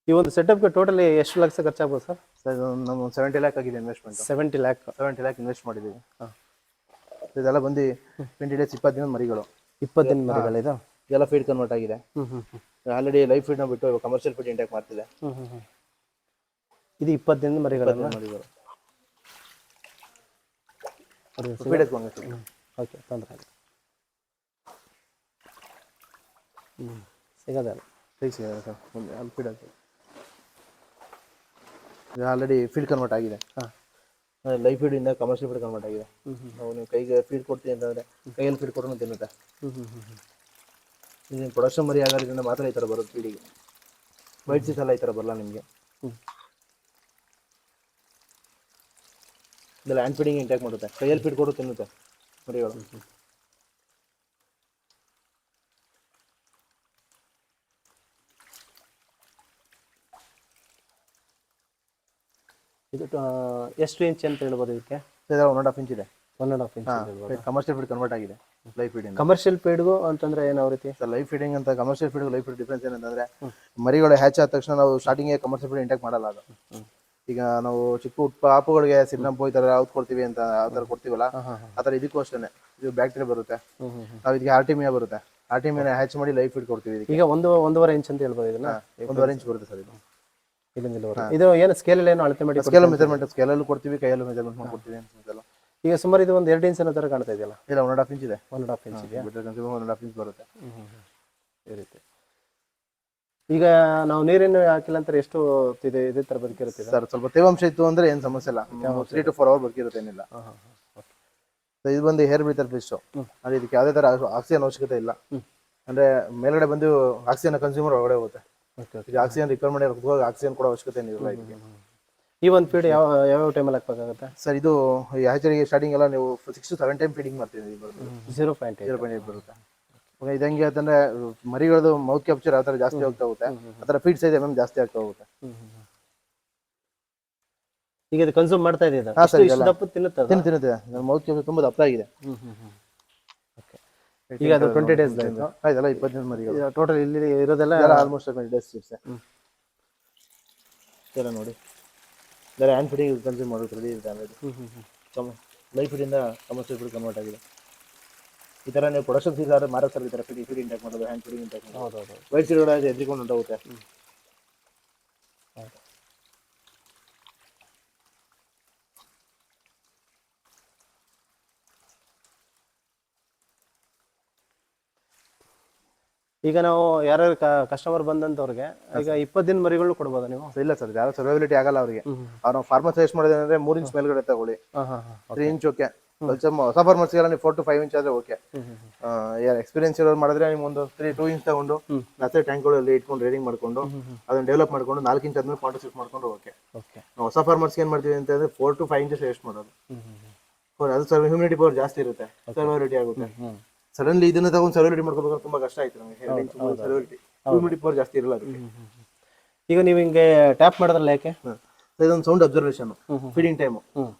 ಈ ಒಂದು ಸೆಟಪ್ಗೆ ಟೋಟಲಿ ಎಷ್ಟು ಲಕ್ಷ ಖರ್ಚಾಗ್ಬೋದು ಸರ್? ಸರ್ ನಮ್ಮ ಸೆವೆಂಟಿ ಲ್ಯಾಕ್ ಆಗಿದೆ investment seventy lakh seventy lakh invest ಮಾಡಿದ್ದೀವಿ. ಇದೆಲ್ಲ ಬಂದು ಟ್ವೆಂಟಿ ಡೇಸ್ ಇಪ್ಪತ್ತು ದಿನ ಮರಿಗಳು. ಇಪ್ಪತ್ತು ದಿನ ಮರಿಗಳಿದು ಇದೆಲ್ಲ ಫೀಡ್ ಕನ್ವರ್ಟ್ ಆಗಿದೆ. ಆಲ್ರೆಡಿ ಲೈಫ್ ಫೀಡ್ನ ಬಿಟ್ಟು ಕಮರ್ಷಿಯಲ್ ಫೀಡ್ ಇಂಟ್ಯಾಕ್ ಮಾಡ್ತಿದೆ. ಇದು ಇಪ್ಪತ್ತು ದಿನದ ಮರಿಗಳು ಮರಿಗಳು. ಎತ್ಕೊಂಡು ಓಕೆ ತೊಂದರೆ ಇಲ್ಲ. ಹ್ಞೂ ಸಿಗೋದಲ್ಲ ಸರ್? ಮುಂದೆ ಅಲ್ಲಿ ಫೀಡ್ ಆಗ್ತದೆ ಇದು ಆಲ್ರೆಡಿ ಫೀಡ್ ಕನ್ವರ್ಟ್ ಆಗಿದೆ. ಹಾಂ. ಲೈಫ್ ಫೀಡ್ ಇಂದ ಕಮರ್ಷಿಯಲ್ ಫೀಡ್ ಕನ್ವರ್ಟ್ ಆಗಿದೆ. ನಾವು ನೀವು ಕೈಗೆ ಫೀಡ್ ಕೊಡ್ತೀನಿ ಅಂತಂದರೆ ಕೈಯಲ್ಲಿ ಫೀಡ್ ಕೊಡೋಣ ತಿನ್ನುತ್ತೆ. ಹ್ಞೂ ಹ್ಞೂ ಹ್ಞೂ ಹ್ಮ್. ಇದು ಪ್ರೊಡಕ್ಷನ್ ಮರಿ ಆಗೋದ್ರಿಂದ ಮಾತ್ರ ಈ ಥರ ಬರೋದು ಫೀಡಿಗೆ ವೈಟ್ ಸೀಸ್ ಎಲ್ಲ ಈ ಥರ ಬರಲ್ಲ ನಿಮಗೆ. ಇದೆಲ್ಲ ಹ್ಯಾಂಡ್ ಫೀಡಿಂಗ್ ಇಂಟ್ಯಾಕ್ ಮಾಡುತ್ತೆ. ಕೈಯಲ್ಲಿ ಫೀಡ್ ಕೊಡು ತಿನ್ನುತ್ತೆ. ಮರಿಗಳು ಇದು ಎಷ್ಟು ಇಂಚ್ ಅಂತ ಹೇಳ್ಬೋದು ಇದಕ್ಕೆ? ಒನ್ ಆ್ಯಂಡ್ ಹಾಫ್ ಇಂಚ್ ಇದೆ. One and half inch commercial feed convert ಆಗಿದೆ ಲೈಫ್ ಫೀಡಿಂಗ್ ಕಮರ್ಷಿಯಲ್ ಫೀಡ್ಗೂ ಅಂತಂದ್ರೆ ಏನು ರೀತಿ ಸರ್ ಲೈಫ್ ಫೀಡಿಂಗ್ ಅಂತ commercial feed live feed difference ಏನಂತಂದ್ರೆ ಮರಿಗಳು ಹ್ಯಾಚ್ ಆದ ತಕ್ಷಣ ನಾವು ಸ್ಟಾರ್ಟಿಂಗ್ ಕಮರ್ಷಿಯಲ್ ಫೀಡ್ ಇಂಟ್ಯಾಕ್ ಮಾಡಲ್ಲ ಅದು. ಈಗ ನಾವು ಚಿಕ್ಕ ಪುಟ್ಟ ಪಾಪುಗಳಿಗೆ ಸಿಡ್ನಂಪು ಈ ಯಾವ್ದು ಕೊಡ್ತೀವಿ ಅಂತ ಆ ಥರ ಕೊಡ್ತೀವಲ್ಲ ಹಾಂ ಹಾಂ ಹಾಂ. ಆ ಥರ ಇದಕ್ಕೂ ಅಷ್ಟೇ ಇದು ಬ್ಯಾಕ್ಟೀರಿಯಾ ಬರುತ್ತೆ. ನಾವ್ ಇದಕ್ಕೆ ಆರ್ಟಿಮಿಯಾ ಬರುತ್ತೆ. ಆರ್ಟಿಮಿಯಾ ಹ್ಯಾಚ್ ಮಾಡಿ ಲೈಫ್ ಇಟ್ ಕೊಡ್ತೀವಿ ಇದಕ್ಕೆ. ಈಗ ಒಂದು ಒಂದೂವರೆ ಇಂಚ್ ಅಂತ ಹೇಳ್ಬೋದು ಇದನ್ನ? ಒಂದೂವರೆ ಇಂಚ್ ಬರುತ್ತೆ ಸರ್ ಇದು. ಇಲ್ಲಿಂದ. ಇದು ಏನು ಸ್ಕೇಲಲ್ಲಿ ಏನು ಅಳತೆ ಮಾಡಿ ಸ್ಕೇಲ್ ಮೆಜರ್ಮೆಂಟ್ ಸ್ಕೇಲಲ್ಲೂ ಕೊಡ್ತೀವಿ ಕೈಯಲ್ಲೂ ಮೆಜರ್ಮೆಂಟ್ ಮಾಡ್ಕೊಡ್ತೀವಿ ಅಂತ ಈಗ ಸುಮಾರು ಇದು ಒಂದ್ ಎರಡು ಇಂಚ್ ಅನ್ನೋ ತರ ಕಾಣ್ತಾ ಇದೆಯಲ್ಲ? ಇಲ್ಲ ಒನ್ ಹಾಫ್ ಇಂಚ್ ಇದೆ. ಒನ್ ಹಾಫ್ ಇಂಚ್ ಇದೆ ಒನ್ ಹಾಫ್ ಇಂಚ್ ಬರುತ್ತೆ. ಈ ರೀತಿ. ಈಗ ನಾವು ನೀರೇನು ಹಾಕಿಲ್ಲ ಅಂತಾರೆ ಎಷ್ಟು ಇದೆ ಇದೇ ತರ ಬದುಕಿರುತ್ತೆ ಸರ್ ಸ್ವಲ್ಪ ತೇವಾಂಶ ಇತ್ತು ಅಂದ್ರೆ ಏನು ಸಮಸ್ಯೆ ಇಲ್ಲ. ತ್ರೀ ಟು ಫೋರ್ ಅವರ್ ಬದುಕಿರುತ್ತೆ ಏನಿಲ್ಲ. ಇದು ಬಂದು ಹೇರ್ ಬ್ರೀತರ್ ಫಿಶ್. ಅಂದ್ರೆ ಇದಕ್ಕೆ ಯಾವುದೇ ತರ ಆಕ್ಸಿಜನ್ ಅವಶ್ಯಕತೆ ಇಲ್ಲ. ಅಂದ್ರೆ ಮೇಲ್ಗಡೆ ಬಂದು ಆಕ್ಸಿಜನ್ ಕನ್ಸ್ಯೂಮರ್ ಒಳಗಡೆ ಹೋಗುತ್ತೆ. ಆಕ್ಸಿಜನ್ ರಿಕವರ್ ಮಾಡಿ ಆಕ್ಸಿಜನ್ ಕೊಡೋ ಅವಶ್ಯಕತೆ ಏನಿಲ್ಲ ಇದಕ್ಕೆ. ಈ ಒಂದು ಫೀಡ್ ಯಾವ ಯಾವ ಟೈಮಲ್ಲಿ ಹಾಕ್ಬೇಕಾಗುತ್ತೆ? ಸರ್ ಇದು ಹ್ಯಾಚರಿಗೆ ಸ್ಟಾರ್ಟಿಂಗ್ ಎಲ್ಲ ನೀವು six to seven time feeding ಮಾಡ್ತೀವಿ. ಜೀರೋ ಪಾಯಿಂಟ್ ಜೀರೋ ಪಾಯಿಂಟ್ ಬರುತ್ತೆ. ಇದು ಹೆಂಗೆ ಅಂತಂದ್ರೆ ಮರಿಗಳದು ಮೌತ್ ಕ್ಯಾಪ್ಚರ್ ಆತರ ಥರ ಜಾಸ್ತಿ ಹೋಗ್ತಾ ಹೋಗುತ್ತೆ. ಆ ಥರ ಫೀಡ್ ಸೈಜ್ ಎಂ ಜಾಸ್ತಿ ಆಗ್ತಾ ಹೋಗುತ್ತೆ. ಈಗ ಇದು ಕನ್ಸೂಮ್ ಮಾಡ್ತಾ ಇದೆ ಇದು. ಹಾ, ಇಷ್ಟು- ಸರ್, ಇಷ್ಟು ಇದೆಲ್ಲ. ದಪ್ಪ ತಿನ್ನುತ್ತೆ ಅದು? ತಿನ್ನು ತಿನ್ನುತ್ತೆ. ನನ್ನ ಮೌತ್ ತುಂಬ ದಪ್ಪ ಆಗಿದೆ. ಈಗ ಅದು ಟ್ವೆಂಟಿ ಡೇಸ್ ಆಯ್ತು. ಆಯ್ತಲ್ಲ ದಿನ ಮರಿಗಳು. ಟೋಟಲ್ ಇಲ್ಲಿ ಇರೋದೆಲ್ಲ ಆಲ್ಮೋಸ್ಟ್ ಟ್ವೆಂಟಿ ಡೇಸ್ ಚಿಪ್ಸ್ ಇದೆಲ್ಲ ನೋಡಿ. ಬೇರೆ ಹ್ಯಾಂಡ್ ಫೀಡಿಂಗ್ ಕನ್ಸ್ಯೂಮ್ ಮಾಡೋದು ರೆಡಿ ಇದೆ ಆಲ್ರೆಡಿ ಕಮ ಲೈಫ್ ಫೀಡಿಂದ ಕಮರ್ಷಿಯಲ್ ಫೀಡ್ ಕನ್ವರ್ಟ್ ಆಗಿದೆ. ಈ ತರ ನೀವು ಪ್ರೊಡಕ್ಷನ್ ಸೀಸ್ ಆದ್ರೆ ಮಾರೋ ಸರ್ ಈ ತರ ಫೀಡಿಂಗ್ ಫೀಡಿಂಗ್ ಇಂಟ್ಯಾಕ್ ಮಾಡೋದು ಹ್ಯಾಂಡ್ ಫೀಡಿಂಗ್ ಇಂಟ್ಯಾಕ್ ಮಾಡೋದು. ಹೌದೌದು. ವೈಟ್ ಸೀಡ್ ಎದ್ರಿಕೊಂಡು ಉಂಟಾಗುತ್ತೆ ಈಗ ನಾವು ಯಾರು ಕಸ್ಟಮರ್ ಬಂದಂತವ್ರಿಗೆ ಈಗ ಇಪ್ಪತ್ತು ದಿನ ಮರಿಗಳು ಕೊಡ್ಬೋದಾ ನೀವು? ಇಲ್ಲ ಸರ್ ಯಾರು ಸರ್ವೈಬಿಲಿಟಿ ಆಗಲ್ಲ ಅವರಿಗೆ. ಅವ್ರು ಫಾರ್ಮರ್ ಸಜೆಸ್ಟ್ ಮಾಡೋದೇನಂದ್ರೆ ಮೂರ್ ಇಂಚ್ ಮೇಲ್ಗಡೆ ತಗೊಳ್ಳಿ. ತ್ರೀ ಇಂಚ್ ಓಕೆ ಸ್ವಲ್ಪ ಹೊಸ ಫಾರ್ಮರ್ಸ್ಗೆಲ್ಲ ನೀವು ಫೋರ್ ಟು ಫೈವ್ ಇಂಚ್ ಆದ್ರೆ ಓಕೆ ಎಕ್ಸ್ಪೀರಿಯನ್ಸ್ ಇರೋರು ಮಾಡಿದ್ರೆ ನೀವು ಒಂದು ತ್ರೀ ಟೂ ಇಂಚ್ ತಗೊಂಡು ನತ್ತೆ ಟ್ಯಾಂಕ್ಗಳಲ್ಲಿ ಇಟ್ಕೊಂಡು ರೇಡಿಂಗ್ ಮಾಡ್ಕೊಂಡು ಅದನ್ನ ಡೆವಲಪ್ ಮಾಡ್ಕೊಂಡು ನಾಲ್ಕು ಇಂಚ್ ಆದ್ಮೇಲೆ ಪಾಂಟ್ ಶಿಫ್ಟ್ ಮಾಡ್ಕೊಂಡು ಓಕೆ ಹೊಸ ಫಾರ್ಮರ್ಸ್ ಏನ್ ಮಾಡ್ತೀವಿ ಅಂತಂದ್ರೆ four to five inches waste ಮಾಡೋದು. ಅದು ಸರ್ ಹ್ಯೂಮಿಡಿಟಿ ಪವರ್ ಜಾಸ್ತಿ ಇರುತ್ತೆ. ಸರ್ವೈಬಿಲಿಟಿ ಆಗುತ್ತೆ. ಸಡನ್ಲಿ ಇದನ್ನ ತಗೊಂಡು ಸರ್ವೈಬಿಲಿಟಿ ಮಾಡ್ಕೋಬೇಕಾದ್ರೆ ತುಂಬಾ ಕಷ್ಟ ಆಯ್ತು ನಮಗೆ. ಎರಡು ಇಂಚ್ ಸರ್ವೈಬಿಲಿಟಿ ಹ್ಯೂಮಿಡಿಟಿ ಪವರ್ ಜಾಸ್ತಿ ಇರಲ್ಲ ಅದಕ್ಕೆ. ಈಗ ನೀವು ಹಿಂಗೆ ಟ್ಯಾಪ್ ಮಾಡಿದ್ರಲ್ಲ ಯಾಕೆ? ಇದೊಂದು ಸೌಂಡ್ ಅಬ್ಸರ್ವೇಷನ್ ಫೀಡಿಂಗ್ ಟೈಮ್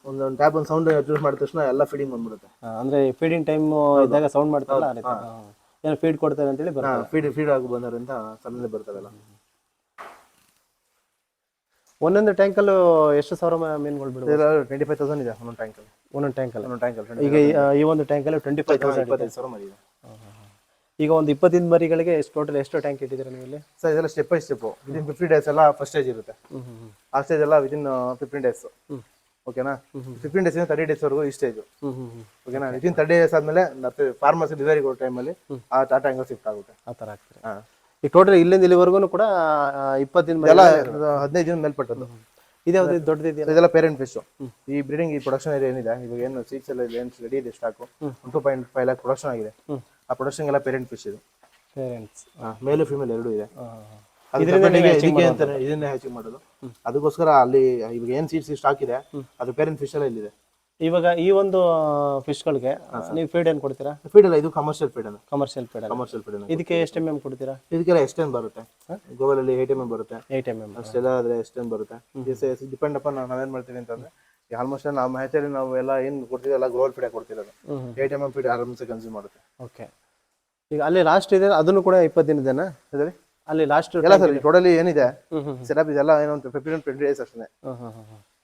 ಒಂದೊಂದು ಟ್ಯಾಪ್ ಒಂದು ಸೌಂಡ್ ಅಬ್ಸರ್ವ್ ಮಾಡಿದ ತಕ್ಷಣ ಎಲ್ಲ ಫೀಡಿಂಗ್ ಬಂದ್ಬಿಡುತ್ತೆ. ಅಂದ್ರೆ ಫೀಡಿಂಗ್ ಟೈಮ್ ಇದ್ದಾಗ ಸೌಂಡ್ ಮಾಡ್ತಾರಲ್ಲ ಆ ರೀತಿ ಹಾ. ಏನೋ ಫೀಡ್ ಕೊಡ್ತಾರೆ ಅಂತೇಳಿ ಬರ್ತಾರೆ. ಫೀಡ್ ಫೀಡ್ ಆಗಿ ಬಂದರಿಂದ ಸಡನ್ಲಿ ಬರ್ತಾವೆಲ್ಲ ಒಂದೊಂದು ಟ್ಯಾಂಕಲ್ಲೂ ಎಷ್ಟು ಸಾವಿರ ಮ- ಮೀನುಗಳು ಬಿಡುತ್ತೆ ಟ್ವೆಂಟಿ ಫೈವ್ ತೌಸಂಡ್ ಇದೆ ಒಂದೊಂದು ಟ್ಯಾಂಕಲ್ಲಿ ಒಂದೊಂದು ಟ್ಯಾಂಕಲ್ಲಿ ಒಂದೊಂದು ಟ್ಯಾಂಕಲ್ಲಿ ಈಗ ಈ- ಈ ಒಂದು ಟ್ಯಾಂಕಲ್ಲಿ ಟ್ವೆಂಟಿ ಫೈವ್ ತೌಸಂಡ್ ಇಪ್ಪತ್ತೈದು ಸಾವಿರ ಮರಿ ಇದೆ. ಈಗ ಒಂದು ಇಪ್ಪತ್ತಿನ ಮರಿಗಳಿಗೆ ಎಷ್ಟು ಟೋಟಲ್ ಎಷ್ಟು ಟ್ಯಾಂಕ್ ಇಟ್ಟಿದ್ದೀರಾ ನೀವು ಇಲ್ಲಿ ಸರ್ ಇದೆಲ್ಲ step by step within fifty days ಎಲ್ಲ ಫಸ್ಟ್ ಸ್ಟೇಜ್ ಇರುತ್ತೆ. ಆ ಸ್ಟೇಜ್ ಎಲ್ಲ ವಿದಿನ್ ಫಿಫ್ಟೀನ್ ಡೇಸ್ ಓಕೆನಾ ಫಿಫ್ಟೀನ್ ಡೇಸ್ ಇಂದ ತರ್ಟಿ ಡೇಸ್ ವರೆಗೂ ಈ ಸ್ಟೇಜ್ ಓಕೆನಾ ವಿದಿನ್ ತರ್ಟಿ ಡೇಸ್ ಆದ್ಮೇಲೆ ಮತ್ತೆ ಫಾರ್ಮರ್ಸ್ ಡೆಲಿವರಿ ಕೊಡೋ ಟೈಮಲ್ಲಿ ಆ ಟಾಟಾ ಆಂಗಲ್ ಶಿಫ್ಟ್ ಆಗುತ್ತೆ. ಆ ಥರ ಆಗ್ತದೆ. ಈ ಟೋಟಲ್ ಇಲ್ಲಿಂದ ಇಲ್ಲಿವರೆಗೂ ಕೂಡ ಇಪ್ಪತ್ತಿನ ಎಲ್ಲ ಹದಿನೈದು ದಿನ ಮೇಲ್ಪಟ್ಟದ್ದು ಇದ್ಯಾವ್ದು ದೊಡ್ಡದಿದೆಯಲ್ಲ ಇದೆಲ್ಲ ಪೇರೆಂಟ್ ಫಿಶ್ ಈ ಬ್ರೀಡಿಂಗ್ ಈ ಪ್ರೊಡಕ್ಷನ್ ಏರಿಯಾ ಏನಿದೆ ಇವಾಗ ಏನು ಸೀಟ್ಸ್ ಎಲ್ಲ ಏನು ರೆಡಿ ಇದೆ stock one two point five lakh production ಆಗಿದೆ. ಆ ಪ್ರೊಡಕ್ಷನ್ ಎಲ್ಲ ಪೇರೆಂಟ್ ಫಿಶ್ ಇದು. ಪೇರೆಂಟ್ಸ್ ಮೇಲು ಫಿಮೇಲ್ ಎರಡೂ ಇದೆ. ಇದಕ್ಕೆ ಅಂತಾನೆ ಇದನ್ನೇ ಹ್ಯಾಚಿಂಗ್ ಮಾಡೋದು. ಅದಕ್ಕೋಸ್ಕರ ಅಲ್ಲಿ ಇವಾಗ ಏನ್ ಸೀಟ್ಸ್ ಸ್ಟಾಕ್ ಇದೆ ಅದು ಪೇರೆಂಟ್ ಫಿಶ್ ಎಲ್ಲ ಇಲ್ಲಿದೆ. ಇವಾಗ ಈ ಒಂದು ಫಿಶ್ಗಳಿಗೆ ನೀವು ಫೀಡ್ ಏನು ಕೊಡ್ತೀರಾ? ಫೀಡ್ ಅಲ್ಲ ಇದು ಕಮರ್ಷಿಯಲ್ ಫೀಡ್ ಅಲ್ಲ. ಕಮರ್ಷಿಯಲ್ ಫೀಡ್ ಕಮರ್ಷಿಯಲ್ ಫೀಡ್ ಇದಕ್ಕೆ ಎಷ್ಟು ಎಂ ಎಂ ಕೊಡ್ತೀರಾ? ಇದಕ್ಕೆಲ್ಲ ಎಷ್ಟೇನ್ ಬರುತ್ತೆ? ಗೋವಲಲ್ಲಿ ಏಟ್ ಎಂ ಬರುತ್ತೆ. ಏಟ್ ಎಂ ಎಂ ಅಷ್ಟೆಲ್ಲ ಆದ್ರೆ ಎಷ್ಟೇನ್ ಬರುತ್ತೆ? ಡಿಪೆಂಡ್ ಅಪ್ ನಾವು ನಾವೇನ್ ಮಾಡ್ತೀವಿ ಅಂತಂದ್ರೆ ಆಲ್ಮೋಸ್ಟ್ ನಾವು ಮ್ಯಾಚಲ್ಲಿ ನಾವು ಎಲ್ಲ ಏನ್ ಕೊಡ್ತೀವಿ ಎಲ್ಲ ಗ್ಲೋಬಲ್ ಫೀಡ್ ಕೊಡ್ತಿರೋದು ಏಟ್ ಎಂ ಎಂ ಫೀಡ್ ಆರಾಮ್ಸೆ ಕನ್ಸ್ಯೂಮ್ ಮಾಡುತ್ತೆ. ಓಕೆ ಈಗ ಅಲ್ಲಿ ಲಾಸ್ಟ್ ಇದೆ ಅದನ್ನು ಕೂಡ ಇಪ್ಪತ್ತು ದಿನದೇನಾ ಸರಿ? ಅಲ್ಲಿ ಲಾಸ್ಟ್ ಎಲ್ಲ ಸರ್ ಟೋಟಲಿ ಏನಿದೆ? ಸೆಟಪ್ ಇದೆಲ್ಲ ಏನೋ ಫಿಫ್ಟೀನ್ ಟ್ವೆಂಟಿ ಡೇಸ್ ಅಷ್ಟೇ.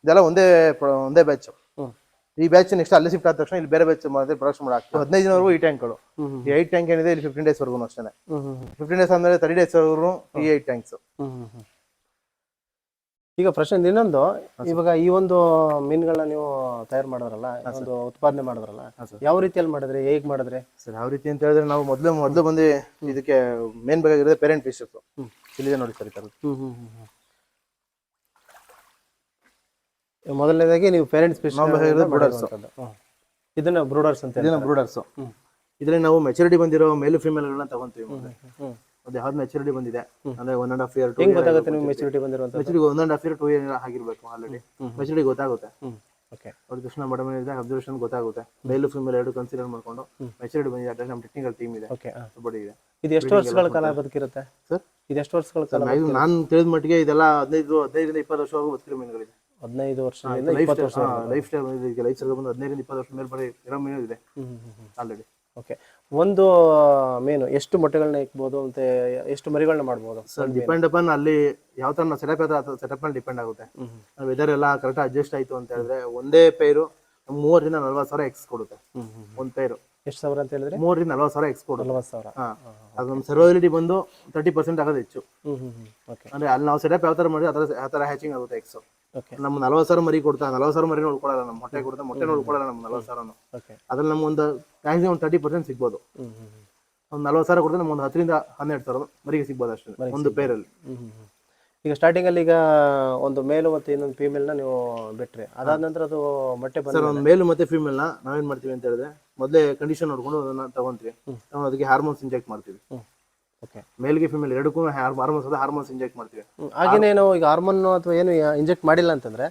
ಇದೆಲ್ಲ ಒಂದೇ ಒಂದೇ ಬ್ಯಾಚ್ ಈ ಬ್ಯಾಚ್ ನೆಕ್ಸ್ಟ್ ಅಲ್ಲಿ ಶಿಫ್ಟ್ ಆದ ತಕ್ಷಣ ಇಲ್ಲಿ ಬೇರೆ ಬ್ಯಾಚ್ ಮಾಡಿದ್ರೆ ಪ್ರೊಡಕ್ಷನ್ ಮಾಡಾಕ್ತು ಹದಿನೈದು ದಿನವರೆಗೂ ಈ ಟ್ಯಾಂಕ್ಗಳು ಗಳು. ಈ ಏಟ್ ಟ್ಯಾಂಕ್ ಏನಿದೆ ಇಲ್ಲಿ ಫಿಫ್ಟೀನ್ ಡೇಸ್ ವರೆಗೂ ಅಷ್ಟೇ ಫಿಫ್ಟೀನ್ ಡೇಸ್ ಅಂದ್ರೆ ತರ್ಟಿ ಡೇಸ್ ವರೆಗೂ ಈ ಏಟ್ ಟ್ಯಾಂಕ್ಸ್. ಈಗ ಪ್ರಶ್ನೆ ಇನ್ನೊಂದು ಇವಾಗ ಈ ಒಂದು ಮೀನುಗಳನ್ನ ನೀವು ತಯಾರು ಮಾಡಿದ್ರಲ್ಲ ಒಂದು ಉತ್ಪಾದನೆ ಮಾಡಿದ್ರಲ್ಲ ಯಾವ ರೀತಿಯಲ್ಲಿ ಮಾಡಿದ್ರಿ ಹೇಗ್ ಮಾಡಿದ್ರಿ? ಸರ್ ಯಾವ ರೀತಿ ಅಂತ ಹೇಳಿದ್ರೆ ನಾವು ಮೊದಲು ಮೊದಲು ಬಂದು ಇದಕ್ಕೆ ಮೇನ್ ಬೇಕಾಗಿರೋದು ಪೇರೆಂಟ್ ಫಿಶ್ ಇಲ್ಲಿದೆ ನೋಡಿ ಸರ್ ಹ್ಮ್. ಮೊದಲನೇದಾಗಿ ನೀವು ಪೇರೆಂಟ್ಸ್ ಫಿಶ್ brooders. ಇದನ್ನ ಬ್ರೂಡರ್ಸ್ ಅಂತ ಇದನ್ನ ಬ್ರೂಡರ್ಸ್ ಇದ್ರಲ್ಲಿ ನಾವು ಮೆಚುರಿಟಿ ಬಂದಿರೋ ಮೇಲು ಫಿಮೇಲ್ಗಳನ್ನ ತಗೊಂತೀವಿ ಅದು ಯಾವ್ದು ಮೆಚುರಿಟಿ ಬಂದಿದೆ. ಅಂದ್ರೆ one and half year to ಹೆಂಗ್ ಗೊತ್ತಾಗುತ್ತೆ ನಿಮ್ಗೆ ಮೆಚುರಿಟಿ ಬಂದಿರುವಂತ maturity one and half year two year ಆಗಿರ್ಬೇಕು ಆಲ್ರೆಡಿ ಮೆಚುರಿಟಿ ಗೊತ್ತಾಗುತ್ತೆ. ಓಕೆ ಅವ್ರ ಕೃಷ್ಣ ಮೇಡಮ್ ಇದೆ ಅಬ್ಸರ್ವೇಷನ್ ಗೊತ್ತಾಗುತ್ತೆ. ಮೇಲು ಫಿಮೇಲ್ ಎರಡು ಕನ್ಸಿಡರ್ ಮಾಡ್ಕೊಂಡು ಮೆಚುರಿಟಿ ಬಂದಿದೆ. ಅಟ್ಲೀಸ್ಟ್ ನಮ್ಮ ಟೆಕ್ನಿಕಲ್ ಟೀಮ್ ಇದೆ. ಓಕೆ ಕಬಡ್ಡಿ ಇದೆ. ಇದು ಎಷ್ಟು ವರ್ಷಗಳ ಕಾಲ ಬದುಕಿರುತ್ತೆ? ಸರ್ ಇದು ಎಷ್ಟು ವರ್ಷಗಳ ಕಾಲ ಇದು ನಾನು ತಿಳಿದ ಮಟ್ಟಿಗೆ ಇದೆಲ್ಲ ಹದಿನೈದು ಹದಿನೈದರಿಂದ ಇಪ್ಪತ್ತು ವರ್ಷವರೆಗೂ ಬದುಕಿರೋ ಮೀನುಗಳಿದೆ. ಹದಿನೈದು ವರ್ಷ ಲೈಫ್ ಸ್ಟೈಲ್ ಇದೆ ಲೈಫ್ ಸ್ಟೈಲ್ ಬಂದು ಹದಿನೈದರಿಂದ ಇಪ್ಪತ್ತು ವರ್ಷ ಮೇಲೆ ಬರೀ ಇರೋ ಮೀನು ಇದೆ. ಆಲ್ರೆಡಿ ಓಕೆ ಒಂದು ಮೀನು ಎಷ್ಟು ಮೊಟ್ಟೆಗಳನ್ನ ಇಕ್ಬೋದು ಮತ್ತೆ ಎಷ್ಟು ಮರಿಗಳನ್ನ ಮಾಡ್ಬೋದು? ಸರ್ ಡಿಪೆಂಡ್ ಅಪನ್ ಅಲ್ಲಿ ಯಾವ ತರ ನಾವು ಸೆಟಪ್ ಸೆಟಪ್ ಮೇಲೆ ಡಿಪೆಂಡ್ ಆಗುತ್ತೆ. ವೆದರ್ ಎಲ್ಲ ಕರೆಕ್ಟ್ ಅಡ್ಜಸ್ಟ್ ಆಯ್ತು ಅಂತ ಹೇಳಿದ್ರೆ ಒಂದೇ ಪೈರು ಮೂವರಿಂದ ನಲ್ವತ್ತು ಸಾವಿರ ಎಕ್ಸ್ ಕೊಡುತ್ತೆ. ಒಂದ್ ಪೈರು. ಎಷ್ಟು ಸಾವಿರ ಅಂತ ಹೇಳಿದ್ರೆ? ಮೂರಿಂದ ನಲ್ವತ್ತು ಸಾವಿರ ಎಕ್ಸ್ ಕೊಡು ನಲ್ವತ್ತು ಸಾವಿರ. ಅದು ನಮ್ಮ ಸರ್ವೈಲಿಟಿ ಬಂದು ತರ್ಟಿ ಪರ್ಸೆಂಟ್ ಆಗೋದು ಹೆಚ್ಚು. ಅಂದ್ರೆ ಅಲ್ಲಿ ನಾವು ಸೆಟಪ್ ಯಾವ ತರ ಮಾಡಿದ್ರೆ ಆ ತರ ಹ್ಯಾಚಿಂಗ್ ಆಗುತ್ತೆ ಎಕ್ಸ್ ನಮ್ಮ ನಲ್ವತ್ತು ಸಾವಿರ ಮರಿ ಕೊಡ್ತಾ ನಲವತ್ತು ಸಾವಿರ ಮರಿ ಉಳ್ಕೊಳ್ಳಲ್ಲ ನಮ್ಮ ಮೊಟ್ಟೆ ಕೊಡ್ತಾ ಮೊಟ್ಟೆ ಉಳ್ಕೊಳ್ಳಲ್ಲ ನಮ್ಮ ನಲವತ್ತು ಸಾವಿರ ಅದ್ರಲ್ಲಿ ನಮ್ಗೊಂದು ಒಂದು ಮ್ಯಾಕ್ಸಿಮಮ್ ಒಂದು ತರ್ಟಿ ಪರ್ಸೆಂಟ್ ಸಿಗ್ಬೋದು ಒಂದು ನಲವತ್ತು ಸಾವಿರ ಕೊಡ್ತಾ ನಮ್ಗೊಂದು ಒಂದು ಹತ್ತರಿಂದ ಹನ್ನೆರಡು ಸಾವಿರ ಮರಿಗೆ ಸಿಗ್ಬೋದು ಅಷ್ಟೇ ಒಂದು ಪೇರಲ್ಲಿ. ಈಗ ಸ್ಟಾರ್ಟಿಂಗ್ ಅಲ್ಲಿ ಈಗ ಒಂದು ಮೇಲು ಮತ್ತೆ ಇನ್ನೊಂದು ಫೀಮೇಲ್ನ ನೀವು ಬಿಟ್ರಿ. ಅದಾದ ನಂತರ ಅದು ಮೊಟ್ಟೆ ಸರ್ ಒಂದು ಮೇಲು ಮತ್ತೆ ಫೀಮೇಲ್ನ ನಾವೇನ್ ಮಾಡ್ತೀವಿ ಅಂತ ಹೇಳಿದ್ರೆ ಮೊದಲೇ ಕಂಡೀಷನ್ ನೋಡ್ಕೊಂಡು ಅದನ್ನ ತಗೊಂತೀವಿ. ನಾವು ಅದಕ್ಕೆ ಹಾರ್ಮೋನ್ಸ್ ಇಂಜೆಕ್ಟ್ ಮಾಡ್ತೀವಿ. ಓಕೆ ಮೇಲ್ಗೆ ಫಿಮೇಲ್ ಎರಡಕ್ಕೂ ಹಾರ್ಮೋನ್ಸ್ ಅದ ಹಾರ್ಮೋನ್ಸ್ ಇಂಜೆಕ್ಟ್ ಮಾಡ್ತೀವಿ. ಹಾಗೇನೆ ನಾವು ಈಗ ಹಾರ್ಮೋನ್ ಅಥವಾ ಏನು ಇಂಜೆಕ್ಟ್ ಮಾಡಿಲ್ಲ ಅಂತಂದ್ರೆ.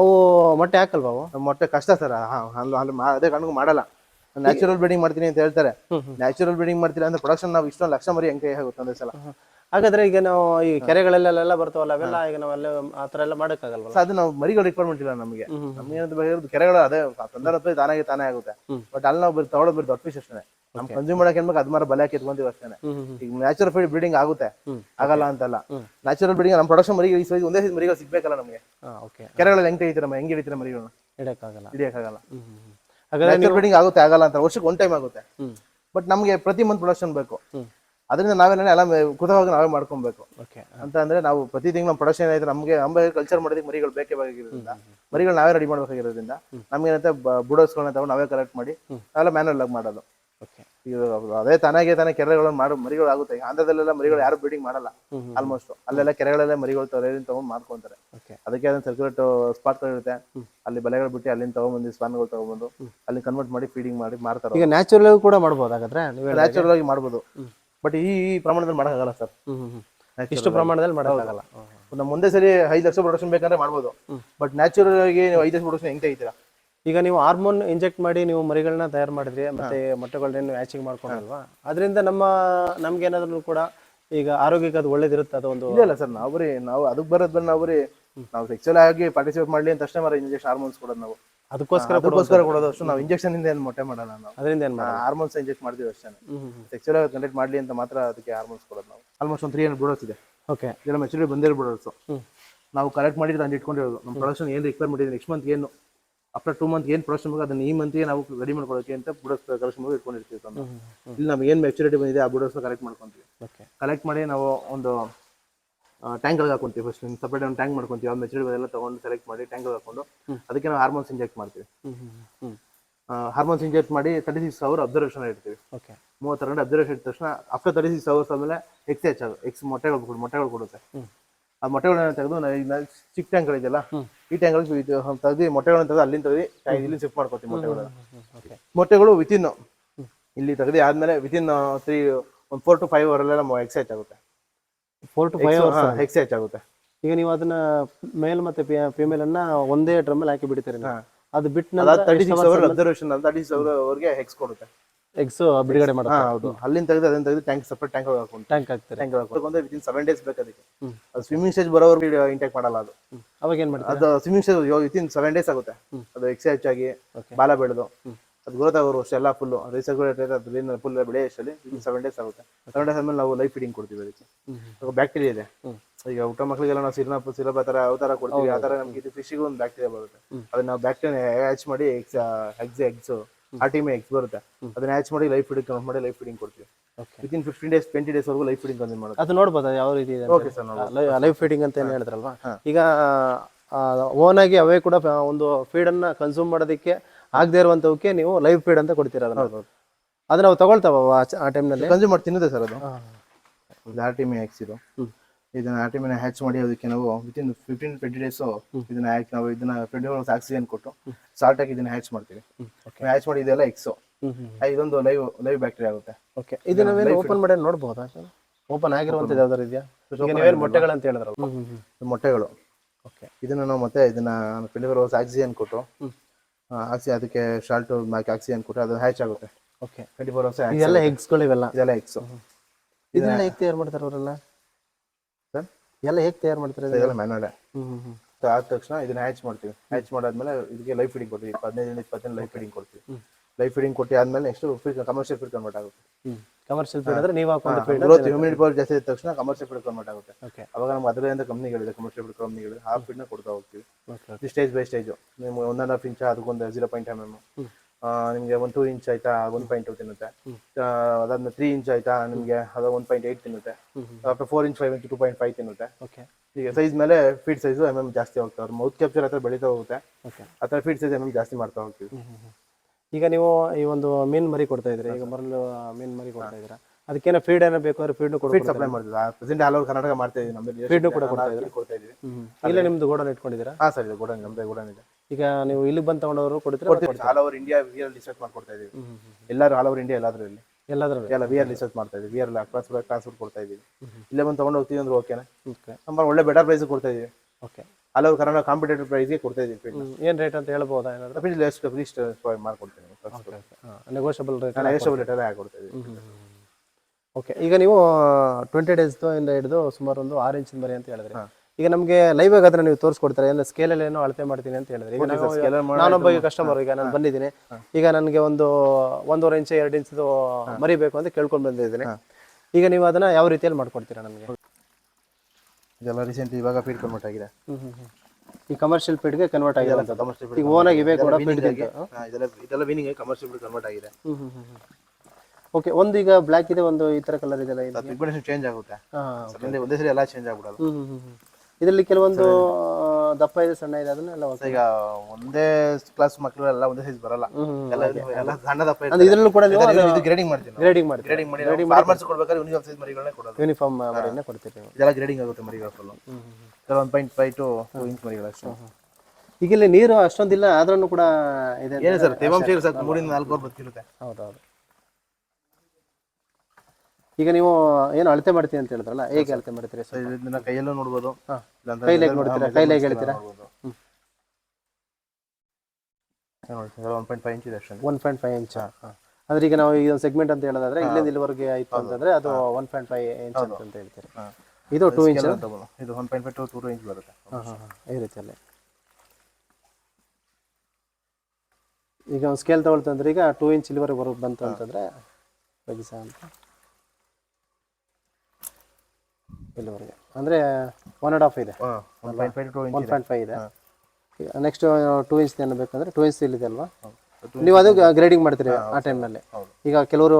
ಅವು ಮೊಟ್ಟೆ ಹಾಕಲ್ವಾ ಅವು? ಮೊಟ್ಟೆ ಕಷ್ಟ ಸರ್ ಅದೇ ಕಣ್ಣು ಮಾಡಲ್ಲ. ನ್ಯಾಚುರಲ್ ಬ್ರೀಡಿಂಗ್ ಮಾಡ್ತೀನಿ ಅಂತ ಹೇಳ್ತಾರೆ. ನ್ಯಾಚುರಲ್ ಬ್ರೀಡಿಂಗ್ ಮಾಡ್ತೀರಾ ಅಂದ್ರೆ ಪ್ರೊಡಕ್ಷನ್ ನಾವು ಇಷ್ಟೊಂದು ಲಕ್ಷ ಮರಿ ಹೆಂಗೆ ಆಗುತ್ತೆ ಒಂದೇ ಸಲ. ಹಾಗಾದ್ರೆ ಈಗ ನಾವು ಈ ಕೆರೆಗಳಲ್ಲೆಲ್ಲ ಬರ್ತಾವಲ್ಲ ಅವೆಲ್ಲ ಈಗ ನಾವೆಲ್ಲ ಆ ತರ ಎಲ್ಲ ಮಾಡೋಕ್ಕಾಗಲ್ವಲ್ಲ? ಅದು ನಾವು ಮರಿಗಳ ರಿಕ್ವೈರ್ಮೆಂಟ್ ಇಲ್ಲ ನಮಗೆ. ನಮ್ಗೆ ಏನಂತ ಕೆರೆಗಳು ಅದೇ ತೊಂದರೆ ರೂಪಾಯಿ ತಾನಾಗಿ ತಾನೇ ಆಗುತ್ತೆ. ಬಟ್ ಅಲ್ಲಿ ನಾವು ತಗೊಂಡು ತಗೊಳ್ಳೋದು ಬರೀ ದೊಡ್ಡ ಫಿಶ್ ಅಷ್ಟೇ ನಮ್ ಕನ್ಸ್ಯೂಮ್ ಮಾಡಕ್ಕೆ ಏನ್ಬೇಕು ಅದ್ ಮಾರ ಬಲೆ ಇಟ್ಕೊಂತೀವಿ ಅಷ್ಟೇ ಈಗ ನ್ಯಾಚುರಲ್ ಫೀಡ್ ಬಿಲ್ಡಿಂಗ್ ಆಗುತ್ತೆ. ಆಗಲ್ಲ ಅಂತಲ್ಲ. ನ್ಯಾಚುರಲ್ ಬಿಲ್ಡಿಂಗ್ ನಮ್ಮ ಪ್ರೊಡಕ್ಷನ್ ಮರಿಗೆ ಈ ಸೈಜ್ ಒಂದೇ ಸೈಜ್ ಮರಿಗಳು ಸಿಗ್ಬೇಕಲ್ಲ ನಮಗೆ. ಕೆರೆಗಳಲ್ಲಿ ಹೆಂಗ್ ತೆಗಿತೀರ ಹೆಂಗ್ ಹಿಡಿತೀರ ಮರಿಗಳನ್ನ? ಹಿಡಿಯಕ್ಕಾಗಲ್ಲ. ಹಿಡಿಯಕ್ಕಾಗಲ್ಲ. ಹಾಗಾದ್ರೆ ನ್ಯಾಚುರಲ್ ಬ್ರೀಡಿಂಗ್ ಆಗುತ್ತೆ ಆಗಲ್ಲ ಅಂತ ವರ್ಷಕ್ಕೆ ಒನ್ ಟೈಮ್ ಆಗುತ್ತೆ. ಬಟ್ ನಮಗೆ ಪ್ರತಿ ಮಂತ್ ಪ್ರೊಡಕ್ಷನ್ ಬೇಕು. ಅದರಿಂದ ನಾವೇನೇ ಎಲ್ಲ ಕುತವಾಗಿ ನಾವೇ ಮಾಡ್ಕೊಬೇಕು. ಓಕೆ ಅಂತ ಅಂದ್ರೆ ನಾವು ಪ್ರತಿ ತಿಂಗಳು ನಮ್ಮ ಪ್ರೊಡಕ್ಷನ್ ಏನಾಯ್ತು ನಮಗೆ ನಮ್ಮ ಕಲ್ಚರ್ ಮಾಡೋದಕ್ಕೆ ಮರಿಗಳು ಬೇಕೇ ಬೇಕಾಗಿರೋದ್ರಿಂದ ಮರಿಗಳು ನಾವೇ ರೆಡಿ ಮಾಡ್ಬೇಕಾಗಿರೋದ್ರಿಂದ ನಮ್ಗೆ ಏನಂತ ಬುಡೋಸ್ಗಳನ್ನ ತಗೊಂಡು ನಾವೇ ಕಲೆಕ್ಟ್ ಮಾಡಿ ನಾವೆಲ್ಲ ಮ್ಯಾನುವಲ್ ಆಗಿ ಮಾಡೋದು. ಓಕೆ ಅದೇ ತಾನಾಗೆ ತಾನೇ ಕೆರೆಗಳನ್ನು ಮಾಡೋ ಮರಿಗಳು ಆಗುತ್ತೆ. ಆಂಧ್ರದಲ್ಲೆಲ್ಲ ಮರಿಗಳು ಯಾರು ಬ್ರೀಡಿಂಗ್ ಮಾಡಲ್ಲ. ಆಲ್ಮೋಸ್ಟ್ ಅಲ್ಲೆಲ್ಲ ಕೆರೆಗಳಲ್ಲೇ ಮರಿಗಳು ತಗೊಂಡು ತಗೊಂಡ್ ಮಾಡ್ಕೊಂತಾರೆ ಅದಕ್ಕೆ ಅದನ್ನ ಸರ್ಕ್ಯುಲೇಟ್ ಸ್ಪಾಟ್ ಇರುತ್ತೆ ಅಲ್ಲಿ ಬಲೆಗಳು ಬಿಟ್ಟು ಅಲ್ಲಿಂದ ತಗೊಂಡ್ಬಂದು ಸ್ಪಾನ್ಗಳು ತಗೊಂಡ್ಬಂದು ಅಲ್ಲಿ ಕನ್ವರ್ಟ್ ಮಾಡಿ ಫೀಡಿಂಗ್ ಮಾಡಿ ಮಾರ್ತಾರೆ. ಈಗ ನ್ಯಾಚುರಲ್ ಕೂಡ ಮಾಡ್ಬೋದು ಹಾಗಾದ್ರೆ ನ್ಯಾಚುರಲ್ ಆಗಿ ಮಾಡ್ಬೋದು. ಬಟ್ ಈ ಪ್ರಮಾಣದಲ್ಲಿ ಮಾಡೋಕ್ಕಾಗಲ್ಲ ಸರ್. ಇಷ್ಟು ಪ್ರಮಾಣದಲ್ಲಿ ಮಾಡೋಕ್ಕಾಗಲ್ಲ. ನಮ್ಮ ಮುಂದೆ ಸರಿ ಐದು ಲಕ್ಷ ಪ್ರೊಡಕ್ಷನ್ ಬೇಕಂದ್ರೆ ಮಾಡ್ಬೋದು. ಬಟ್ ನ್ಯಾಚುರಲ್ ಆಗಿ ನೀವು ಐದು ಲಕ್ಷ ಪ್ರೊಡಕ್ಷನ್ ಹೆಂಗೆ ತೆಗಿತೀರಾ? ಈಗ ನೀವು ಹಾರ್ಮೋನ್ ಇಂಜೆಕ್ಟ್ ಮಾಡಿ ನೀವು ಮರಿಗಳನ್ನ ತಯಾರು ಮಾಡಿದ್ರಿ ಮತ್ತೆ ಮೊಟ್ಟೆಗಳನ್ನ ಹ್ಯಾಚಿಂಗ್ ಮಾಡ್ಕೊಂಡಲ್ವಾ ಅದರಿಂದ ನಮ್ಮ ನಮ್ಗೆ ಏನಾದ್ರು ಕೂಡ ಈಗ ಆರೋಗ್ಯಕ್ಕೆ ಅದು ಒಳ್ಳೇದಿರುತ್ತೆ ಅದು ಒಂದು ಇಲ್ಲ ಸರ್ ನಾವು ರೀ ನಾವು ಅದಕ್ಕೆ ಬರೋದ್ ಬಂದು ನಾವು ರೀ ನಾವು ಸೆಕ್ಚುಯಲ್ ಆಗಿ ಪಾರ್ಟಿಸಿಪೇಟ್ ಮಾಡ್ಲಿ ಅಂತ ಅಷ್ಟೇ ಮಾರ ಇಂಜೆಕ್ಷನ್ ಹಾರ್ಮೋನ್ಸ್ ಕೊಡೋದು ನಾವು. ಅದಕ್ಕೋಸ್ಕರ ಅದಕ್ಕೋಸ್ಕರ ಕೊಡೋದು. ಅಷ್ಟು ನಾವು ಇಂಜೆಕ್ಷನ್ ಇಂದ ಏನು ಮೊಟ್ಟೆ ಮಾಡಲ್ಲ ನಾವು. ಅದರಿಂದ ಏನು ಮಾಡಿ ಹಾರ್ಮೋನ್ಸ್ ಇಂಜೆಕ್ಟ್ ಮಾಡ್ತೀವಿ ಅಷ್ಟೇ. ಹ್ಮ್ ಆಗಿ ಕಂಡಕ್ಟ್ ಮಾಡ್ಲಿ ಅಂತ ಮಾತ್ರ ಅದಕ್ಕೆ ಹಾರ್ಮೋನ್ಸ್ ಕೊಡೋದು ನಾವು. ಆಲ್ಮೋಸ್ಟ್ ಒಂದು ತ್ರೀ ಹಂಡ್ರೆಡ್ ಬಿಡೋಸ್ ಇದೆ. ಓಕೆ ಇದೆಲ್ಲ ಮೆಚುರಿಟಿ ಬಂದಿರೋ ಬಿಡೋಸ್ ನಾವು ಕಲೆಕ್ಟ್ ಮಾಡಿದ್ರೆ ಅದನ್ನ ಇಟ್ಕೊಂಡಿರೋದು ನಮ್ಮ ಪ್ರೊಡಕ್ಷನ್ ಏನು ರಿಕ್ವೈರ್ ಮಾಡಿದ್ರೆ ನೆಕ್ಸ್ಟ್ ಮಂತ್ ಏನು ಆಫ್ಟರ್ ಟೂ ಮಂತ್ ಏನು ಪ್ರೊಡಕ್ಷನ್ ಬೇಕು ಅದನ್ನ ಈ ಮಂತ್ಗೆ ನಾವು ರೆಡಿ ಮಾಡ್ಕೊಳ್ಳೋಕೆ ಅಂತ ಬುಡಸ್ ಕಲೆಕ್ಷನ್ ಮಾಡಿ ಇಟ್ಕೊಂಡಿರ್ತೀವಿ ಇಲ್ಲಿ ನಮ್ಗೆ ಏನು ಮೆಚುರಿಟಿ ಬಂದಿದೆ ಆ ಬುಡೋಸ್ ಕಲೆಕ್ಟ್ ಮಾಡ್ಕೊಂತೀವಿ. ಓಕೆ ಕಲೆಕ್ಟ್ ಮಾಡಿ ನಾವು ಒಂದು ಟ್ಯಾಂಕಲ್ಲಿ ಹಾಕೊಂತೀವಿ ಫಸ್ಟ್ ಸಪ್ರೇಟ್ ಒಂದು ಟ್ಯಾಂಕ್ ಮಾಡ್ಕೊಂತೀವಿ. ಆ ಮೆಚುರಿಟಿ ಎಲ್ಲ ತಗೊಂಡು ಸೆಲೆಕ್ಟ್ ಮಾಡಿ ಟ್ಯಾಂಕಲ್ಲಿ ಹಾಕೊಂಡು ಅದಕ್ಕೆ ನಾವು ಹಾರ್ಮೋನ್ಸ್ ಇಂಜೆಕ್ಟ್ ಮಾಡ್ತೀವಿ. ಹಾರ್ಮೋನ್ಸ್ ಇಂಜೆಕ್ಟ್ ಮಾಡಿ ತರ್ಟಿ ಸಿಕ್ಸ್ ಅವರ್ ಅಬ್ಸರ್ವೇಷನ್ ಇಡ್ತೀವಿ ಓಕೆ ಮೂವತ್ತೆರಡು ಅಬ್ಸರ್ವೇಷನ್ ಇಟ್ಟ ತಕ್ಷಣ ಆಫ್ಟರ್ ತರ್ಟಿ ಸಿಕ್ಸ್ ಅವರ್ಸ್ ಆದಮೇಲೆ ಎಕ್ಸ್ ಎಚ್ ಆಗುತ್ತೆ ಎಕ್ಸ್ ಮೊಟ್ಟೆಗಳು ಕೊಡು ಮೊಟ್ಟೆಗಳು ಕೊಡುತ್ತೆ. ಆ ಮೊಟ್ಟೆಗಳನ್ನ ತೆಗೆದು ಸಿಕ್ ಟ್ಯಾಂಕ್ ಇದೆಯಲ್ಲ ಚಿಕ್ಕ ಈ ಟ್ಯಾಂಕ್ ಇದು ತೆಗೆದು ಮೊಟ್ಟೆಗಳನ್ನ ತೆಗೆದು ಅಲ್ಲಿಂದ ತೆಗೆದು ಇಲ್ಲಿ ಶಿಫ್ಟ್ ಮಾಡ್ಕೊತೀವಿ ಮೊಟ್ಟೆಗಳನ್ನ. ಮೊಟ್ಟೆಗಳು ವಿತಿನ್ ಇಲ್ಲಿ ತೆಗೆದು ಆದ್ಮೇಲೆ ವಿತಿನ್ ತ್ರೀ ಒಂದು ಫೋರ್ ಟು ಫೈವ್ ಅವರಲ್ಲೆಲ್ಲ ಎಕ್ಸೈಟ್ ಆಗುತ್ತೆ. Four to five hours excite ಆಗುತ್ತೆ. ಈಗ ನೀವು ಅದನ್ನ ಮೇಲ್ ಮತ್ತೆ ಫಿಮೇಲ್ ಅನ್ನ ಒಂದೇ ಡ್ರಮ್ಮಲ್ಲಿ ಹಾಕಿ ಬಿಡ್ತೀರಿ. ಅದು ಬಿಟ್ಟು thirty six hour observation thirty six hour ಅವ್ರಿಗೆ ಹೆಕ್ಸ್ ಕೊಡುತ್ತೆ. ಎಗ್ಸ್ ಬಿಡುಗಡೆ ಹಾ ಮಾಡುತ್ತೆ. ಹೌದು. ಅಲ್ಲಿಂದ ತೆಗೆದು ಅದನ್ನ ತೆಗೆದು ಟ್ಯಾಂಕ್ ಸಪ್ರೇಟ್ ಟ್ಯಾಂಕ್ ಹಾಕೊಂಡು ಟ್ಯಾಂಕ್ ಹಾಕ್ತಾರೆ. ಟ್ಯಾಂಕ್ ಹಾಕೊಂಡು ವಿತಿನ್ ಸೆವೆನ್ ಡೇಸ್ ಬೇಕು ಅದಕ್ಕೆ. ಅದು ಸ್ವಿಮ್ಮಿಂಗ್ ಸ್ಟೇಜ್ ಬರೋವರೆಗೆ ಇಂಟೇಕ್ ಮಾಡಲ್ಲ ಅದು. ಅವಾಗ ಏನ್ ಮಾಡ್ತಾರೆ? ಅದು swimming stage within seven days ಆಗುತ್ತೆ. ಅದು ಎಕ್ಸೈಚ್ ಆಗಿ ಬಾಲ ಬೆಳೆದು. ಅದು ಗ್ರೋತ್ ಆಗೋರು ಎಲ್ಲ ಫುಲ್ ಅದ್ರಿಂದ ಫುಲ್ ಬೆಳೆ ಅಷ್ಟಲ್ಲಿ ಸೆವೆನ್ ಡೇಸ್ ಆಗುತ್ತೆ. ಸೆವೆನ್ ಡೇಸ್ ಆದ್ಮೇಲೆ ನಾವು ಲೈಫ್ ಫೀಡಿಂಗ್ ಕೊಡ್ತೀವಿ ಅದಕ್ಕೆ. ಬ್ಯಾಕ್ಟೀರಿಯಾ ಇದೆ. ಈಗ ಊಟ ಮಕ್ಕಳಿಗೆಲ್ಲ ನಾವು ಸಿರಪ್ ಸಿರಪ್ ಆ ಥರ ಯಾವ ಥರ ಕೊಡ್ತೀವಿ. ಆ ಥರ ನಮ್ಗೆ ಇದು ಫಿಶಿಗೂ ಒಂದು ಬ್ಯಾಕ್ಟೀರಿಯಾ ಬರುತ್ತೆ. ಅದನ್ನ ನಾವು ಬ್ಯಾಕ್ಟೀರಿಯಾ ಹ್ಯಾಚ್ ಮಾಡಿ eggs eggs eggs artemia eggs ಬರುತ್ತೆ. ಅದನ್ನ ಹ್ಯಾಚ್ ಮಾಡಿ ಲೈಫ್ ಫೀಡಿಂಗ್ ಕನ್ವರ್ಟ್ ಮಾಡಿ ಲೈಫ್ ಫೀಡಿಂಗ್ ಕೊಡ್ತೀವಿ. Within fifteen days twenty days ವರೆಗೂ ಲೈಫ್ ಫೀಡಿಂಗ್ ಕನ್ವರ್ಟ್ ಮಾಡೋದು ಅದು ನೋಡ್ಬೋದು ಯಾವ ರೀತಿ ಇದೆ ಓಕೆ ಸರ್ ಲೈಫ್ ಫೀಡಿಂಗ್ ಅಂತ ಏನು ಹೇಳಿದ್ರಲ್ವಾ? ಈಗ ಓನ್ ಆಗಿ ಅವೇ ಕೂಡ ಒಂದು ಫೀಡ್ ಅನ್ನ ಕನ್ಸ್ಯೂಮ್ ಮಾಡೋದಕ್ಕೆ ಆಗದೆ ಇರುವಂತವಕ್ಕೆ ನೀವು ಲೈವ್ ಫೀಡ್ ಅಂತ ಕೊಡ್ತೀರ ಅದನ್ನ. ಅದು ನಾವು ತಗೊಳ್ತಾವ ಆ- ಟೈಮ್ನಲ್ಲಿ ಕನ್ಸ್ಯೂಮ್ ಮಾಡಿ ತಿನ್ನುತ್ತೆ ಸರ್ ಅದು. ಇದು ಆರ್ಟಿಮಿ ಹ್ಯಾಕ್ಸ್ ಇದು. ಇದನ್ನ ಆರ್ಟಿಮಿನ ಹ್ಯಾಚ್ ಮಾಡಿ ಅದಕ್ಕೆ ನಾವು ವಿತಿನ್ ಫಿಫ್ಟೀನ್ ಟ್ವೆಂಟಿ ಡೇಸ್ ಇದನ್ನ ಹ್ಯಾಕ್ ನಾವು ಇದನ್ನ ಟ್ವೆಂಟಿ ಫೋರ್ ಆಕ್ಸಿಜನ್ ಕೊಟ್ಟು ಸಾಲ್ಟ್ ಹಾಕಿ ಇದನ್ನ ಹ್ಯಾಚ್ ಮಾಡ್ತೀವಿ. ಹ್ಯಾಚ್ ಮಾಡಿ ಇದೆಲ್ಲ ಎಕ್ಸು ಇದೊಂದು ಲೈವ್ ಲೈವ್ ಬ್ಯಾಕ್ಟೀರಿಯಾ ಆಗುತ್ತೆ. ಓಕೆ ಇದನ್ನ ನಾವೇನು ಓಪನ್ ಮಾಡಿ ಸರ್? ಓಪನ್ ಆಗಿರುವಂಥದ್ದು ಯಾವ್ದಾರು ಇದೆಯಾ? ಈಗ ಮೊಟ್ಟೆಗಳು ಅಂತ ಹೇಳಿದ್ರಲ್ಲ ಮೊಟ್ಟೆಗಳು. ಓಕೆ ಇದನ್ನ ನಾವು ಮತ್ತೆ ಇದನ್ನ ಟ್ವೆಂಟಿ ಫೋರ್ ಅವರ್ಸ್ ಆಕ್ಸಿಜನ್ ಕೊಟ್ಟು ಹ್ಮ್. ಆಕ್ಸಿ ಅದಕ್ಕೆ ಶಾಲ್ಟ್ ಆಕ್ಸಿಜನ್ ಕೊಟ್ಟರೆ ಅದು ಹ್ಯಾಚ್ ಆಗುತ್ತೆ. ಓಕೆ ಟ್ವೆಂಟಿ ಫೋರ್ ಅವರ್ಸ್ ಇದೆಲ್ಲ ಎಗ್ಸ್ಗಳು ಇವೆಲ್ಲ ಇದೆಲ್ಲ ಎಗ್ಸ್ ಇದನ್ನ ಹೇಗೆ ತಯಾರು ಮಾಡ್ತಾರೆ ಅವರೆಲ್ಲ? ಸರ್? ಎಲ್ಲ ಹೇಗೆ ತಯಾರು ಮಾಡ್ತಾರೆ? ಇದೆಲ್ಲ? ಮ್ಯಾನುವಲ್ ಹ್ಮ್ ಆದ ತಕ್ಷಣ ಇದನ್ನ ಹ್ಯಾಚ್ ಮಾಡ್ತೀವಿ. ಹ್ಯಾಚ್ ಮಾಡಾದ್ಮೇಲೆ ಇದಕ್ಕೆ ಲೈಫ್ ಫೀಡಿಂಗ್ ಕೊಡ್ತೀವಿ. ಹದಿನೈದು ಇಪ್ಪತ್ತೈದು ಲೈಫ್ ಫೀಡಿಂಗ್ ಕೊಡ್ತೀವಿ. ಲೈಫ್ ಫೀಡಿಂಗ್ ಕೊಟ್ಟು ಆದ್ಮೇಲೆ next feed commercial feed convert ಆಗುತ್ತೆ. ಕಮರ್ಷಿಯಲ್ ಫೀಡ್ ಅಂದ್ರೆ ನೀವು ಹಾಕೊಂಡು ಫೀಡ್ ಗ್ರೋತ್ ಹ್ಯೂಮಿಡಿಟಿ ಪವರ್ ಜಾಸ್ತಿ ಇದ್ದ ತಕ್ಷಣ ಕಮರ್ಷಿಯಲ್ ಫೀಡ್ ಕನ್ವರ್ಟ್ ಆಗುತ್ತೆ. ಓಕೆ ಅವಾಗ ನಮ್ಗೆ ಅದರಿಂದ ಕಂಪ್ನಿಗಳಿದೆ ಕಮರ್ಷಿಯಲ್ ಫೀಡ್ ಕಂಪ್ನಿಗಳಿದೆ ಆ ನ ಕೊಡ್ತಾ ಹೋಗ್ತೀವಿ. ಸ್ಟೇಜ್ ಬೈ ಸ್ಟೇಜ್ ನಿಮ್ಗೆ ಒನ್ ಆ್ಯಂಡ್ ಹಾಫ್ ಇಂಚ್ ಅದಕ್ಕೊಂದು ಜೀರೋ ಪಾಯಿಂಟ್ ಎಂ ಎಂ ನಿಮಗೆ ಒಂದು ಟೂ ಇಂಚ್ ಆಯ್ತಾ ಒನ್ ಪಾಯಿಂಟ್ ಟು ತಿನ್ನುತ್ತೆ. ಅದಾದ್ಮೇಲೆ ತ್ರೀ ಇಂಚ್ ಆಯ್ತಾ ನಿಮಗೆ ಅದು ಒನ್ ಪಾಯಿಂಟ್ ಏಯ್ಟ್ ತಿನ್ನುತ್ತೆ. After four inch five inch two point five ತಿನ್ನುತ್ತೆ. ಓಕೆ ಈಗ ಸೈಜ್ ಮೇಲೆ ಫೀಡ್ ಸೈಜು ಎಂ ಎಂ ಜಾಸ್ತಿ ಹೋಗ್ತಾ ಅವ್ರ ಮೌತ್ ಕ್ಯಾಪ್ಚರ್ ಹತ್ರ ಬೆಳೀತಾ ಹೋಗುತ್ತೆ. ಓಕೆ ಆ ಥರ ಫೀಡ್ ಸೈಜ್ ಎಂ ಎಂ ಜಾಸ್ತಿ ಮಾಡ್ತಾ ಹೋಗ್ತೀವಿ. ಈಗ ನೀವು ಈ ಒಂದು ಮೀನ್ ಮರಿ ಕೊಡ್ತಾ ಇದ್ರಿ ಈಗ ಮರಳು ಮೀನ್ ಮರಿ ಕೊಡ್ತಾ ಇದ್ದೀರಾ? ಅದಕ್ಕೇನೋ ಫೀಡ್ ಏನೋ ಬೇಕು ಅಂದ್ರೆ ಫೀಡ್ ಫೀಡ್ ಸಪ್ಲೈ ಮಾಡ್ತೀವಿ ಪ್ರೆಸೆಂಟ್ ಆಲ್ ಓವರ್ ಕರ್ನಾಟಕ ಮಾಡ್ತಾ ಇದೀವಿ ನಮ್ಮಲ್ಲಿ ಫೀಡ್ ಕೂಡ ಕೊಡ್ತಾ ಇದ್ದೀವಿ. ಕೊಡ್ತಾ ಇದೀವಿ ಇಲ್ಲೇ ನಿಮ್ದು ಗೋಡನ್ ಇಟ್ಕೊಂಡಿದ್ದೀರಾ? ಹಾಂ ಸರ್ ಇದು ಗೋಡನ್ ನಮ್ಮದೇ ಗೋಡನ್ ಇದೆ. ಈಗ ನೀವು ಇಲ್ಲಿಗೆ ಬಂದು ತಗೊಂಡವರು ಕೊಡ್ತೀರಾ ಕೊಡ್ತೀವಿ. All over India we are research ಮಾಡ್ಕೊಡ್ತಾ ಇದೀವಿ ಎಲ್ಲರೂ ಆಲ್ ಓವರ್ ಇಂಡಿಯಾ ಎಲ್ಲಾದ್ರೂ ಇಲ್ಲಿ. ಎಲ್ಲಾದ್ರೂ ಎಲ್ಲ ವಿ ಆರ್ ರಿಸರ್ಚ್ ಮಾಡ್ತಾ ಇದೀವಿ ವಿ ಆರ್ ಟ್ರಾನ್ಸ್ಫರ್ ಟ್ರಾನ್ಸ್ಫರ್ ಕೊಡ್ತಾ ಇದೀವಿ ಇಲ್ಲೇ ಬಂದು ತಗೊಂಡು ಹೋಗ್ತೀವಿ ಅಂದ್ರೆ ಓಕೆನಾ ಓಕೆ ನಮ್ಮ ಒಳ್ಳೆ ಬೆಟರ್ ಪ್ರೈಸ್ ಕೊಡ್ತಾ ಇದೀವಿ ಓಕೆ ಆಲ್ ಕನ್ನಡ ಕಾಂಪಿಟೇಟಿವ್ ಪ್ರೈಸ್ಗೆ ಕೊಡ್ತಾ ಇದೀವಿ ಏನು ರೇಟ್ ಅಂತ ಹೇಳ್ಬೋದಾ ಏನಾದರೂ? ಲೀಸ್ಟ್ ಮಾಡ್ಕೊಡ್ತೀನಿ. ನೆಗೋಷಿಯಬಲ್ ರೇಟ್ ನೆಗೋಷಿಯಬಲ್ ಎಷ್ಟೋ ರೇಟ್ ಎಲ್ಲ ಹಾಕೊಡ್ತಾ ಓಕೆ ಈಗ ನೀವು ಟ್ವೆಂಟಿ ಡೇಸ್ ಇಂದ ಹಿಡಿದು ಸುಮಾರು ಒಂದು ಆರು ಇಂಚಿನ ಮರಿ ಅಂತ ಹೇಳಿದ್ರೆ. ಈಗ ನಮಗೆ ಲೈವ್ ಆಗಾದ್ರೆ ನೀವು ತೋರಿಸ್ಕೊಡ್ತಾರೆ? ಸ್ಕೇಲ್ ಸ್ಕೇಲಲ್ಲಿ ಏನೋ ಅಳತೆ ಮಾಡ್ತೀನಿ ಅಂತ ಹೇಳಿದ್ರೆ. ಈಗ ನಾನೊಬ್ಬ ಕಸ್ಟಮರ್ ಈಗ ನಾನು ಬಂದಿದ್ದೀನಿ. ಈಗ ನನಗೆ ಒಂದು ಒಂದೂವರೆ ಇಂಚ್ ಎರಡು ಇಂಚದು ಮರಿಬೇಕು ಅಂತ ಕೇಳ್ಕೊಂಡು ಬಂದಿದ್ದೀನಿ. ಈಗ ನೀವು ಅದನ್ನ ಯಾವ ರೀತಿಯಲ್ಲಿ ಮಾಡ್ಕೊಡ್ತೀರಾ ನಮಗೆ? ಇದೆಲ್ಲ ರೀಸೆಂಟ್ ಇವಾಗ ಫೀಡ್ ಕನ್ವರ್ಟ್ ಆಗಿದೆ. ಈ ಕಮರ್ಷಿಯಲ್ ಫೀಡ್ಗೆ ಕನ್ವರ್ಟ್ ಆಗಿದೆ ಅಂತ. ಕಮರ್ಷಿಯಲ್ ಈಗ ಓನಾಗಿ ಇವೆ ಕೂಡ ಫೀಡ್ ಇದೆಲ್ಲ ಇದೆಲ್ಲ ವಿನಿಂಗ್ ಕಮರ್ಷಿಯಲ್ ಕನ್ವರ್ಟ್ ಆಗಿದೆ. ಓಕೆ ಒಂದು ಈಗ ಬ್ಲ್ಯಾಕ್ ಇದೆ ಒಂದು ಈ ತರ ಕಲರ್ ಇದೆಲ್ಲ ಇದು ಪಿಗ್ಮೆಂಟೇಷನ್ ಚೇಂಜ್ ಆಗುತ್ತೆ. ಹಾ. ಒಂದೇ ಸರಿ ಎಲ್ಲ ಚೇಂಜ್ ಆಗ್ಬಿಡಲ್ಲ. ಹ್ಮ್ ಹ್ಮ್ ಹ್ಮ್. ಇದರಲ್ಲಿ ಕೆಲವೊಂದು ದಪ್ಪ ಇದೆ ಸಣ್ಣ ಇದೆ ಅದನ್ನೆಲ್ಲ ಹೊಸ ಈಗ ಒಂದೇ ಕ್ಲಾಸ್ ಮಕ್ಕಳು ಎಲ್ಲ ಒಂದೇ ಸೈಜ್ ಬರಲ್ಲ. ಎಲ್ಲ ಎಲ್ಲ ಸಣ್ಣದಪ್ಪ ಅಂದ್ರೆ ಇದರಲ್ಲೂ ಕೂಡ ನೀವು ಇದು ಗ್ರೇಡಿಂಗ್ ಮಾಡ್ತೀನಿ ಗ್ರೇಡಿಂಗ್ ಮಾಡಿ ಗ್ರೇಡಿಂಗ್ ಮಾಡಿ ಫಾರ್ಮರ್ಸ್ ಕೊಡ್ಬೇಕಾದ್ರೆ ಯೂನಿಫಾರ್ಮ್ ಸೈಜ್ ಮರಿಗಳನ್ನ ಕೊಡೋದು. ಯೂನಿಫಾರ್ಮ್ ಮರಿನೇ ಕೊಡ್ತೀವಿ ನೀವು. ಇದೆಲ್ಲ ಗ್ರೇಡಿಂಗ್ ಆಗುತ್ತೆ ಮರಿಗಳ ಫುಲ್ಲು ಕೆಲವೊಂದು point five to two inch ಮರಿಗಳು ಅಷ್ಟೇ. ಈಗ ಇಲ್ಲಿ ನೀರು ಅಷ್ಟೊಂದಿಲ್ಲ ಆದ್ರೂ ಕೂಡ ಇದೆ ಅಂತ- ಏನು ಸರ್ ತೇವಾಂಶ ಇರೋ ಸಾಕು ಮೂರಿಂದ ನಾಲ್ಕು ಬದುಕಿರುತ್ತೆ. ಹೌದೌದು. ಈಗ ನೀವು ಏನು ಅಳತೆ ಮಾಡ್ತೀನಿ ಅಂತ ಹೇಳಿದ್ರಲ್ಲ ಹೇಗೆ ಅಳತೆ ಮಾಡ್ತೀರಿ ಸೊ ಇದನ್ನ ಕೈಯಲ್ಲೂ ನೋಡ್ಬೋದು. ಕೈಲೇ ನೋಡ್ತೀರಾ? ಕೈಲಿ ಹೇಳ್ತೀರಾ? Sir? One point five inch ಇದೆ ಒನ್ ಪಾಯಿಂಟ್ ಫೈವ್ ಇಂಚ್ ಅಂದ್ರೆ ಈಗ ನಾವು ಈ ಒಂದು ಸೆಗ್ಮೆಂಟ್ ಅಂತ ಹೇಳೋದಾದ್ರೆ ಇಲ್ಲಿಂದ ಇಲ್ಲಿವರೆಗೆ ಆಯ್ತು ಅಂತಂದ್ರೆ ಅದು ಒನ್ ಪಾಯಿಂಟ್ ಫೈವ್ ಇಂಚ್ ಅಂತ ಹೇಳ್ತೀರಿ. ಇದು ಟೂ ಇಂಚ್ ಇದು one point five to two inch ಬರುತ್ತೆ. ಈ ರೀತಿಯಲ್ಲಿ. ಈಗ ಒಂದು ಸ್ಕೇಲ್ ತಗೊಳ್ತಂದ್ರೆ ಈಗ ಟೂ ಇಂಚ್ ಇಲ್ಲಿವರೆಗೆ ಬರೋ ಬಂತು ಅಂತಂದ್ರೆ ಸಹ ಅಂತ. ಇಲ್ಲಿವರೆಗೆ. ಅಂದರೆ ಒನ್ ಅಂಡ್ ಹಾಫ್ ಇದೆ. One point five to one point five ಇದೆ. ನೆಕ್ಸ್ಟ್ ಟೂ ಇಂಚ್ ಏನು ಬೇಕಂದ್ರೆ ಟೂ ಇಂಚ್ ಇಲ್ಲಿದೆ ಅಲ್ವಾ? ನೀವು ಅದು ಗ್ರೇಡಿಂಗ್ ಮಾಡ್ತೀರಿ ಆ ಟೈಮ್ನಲ್ಲಿ ಈಗ ಕೆಲವರು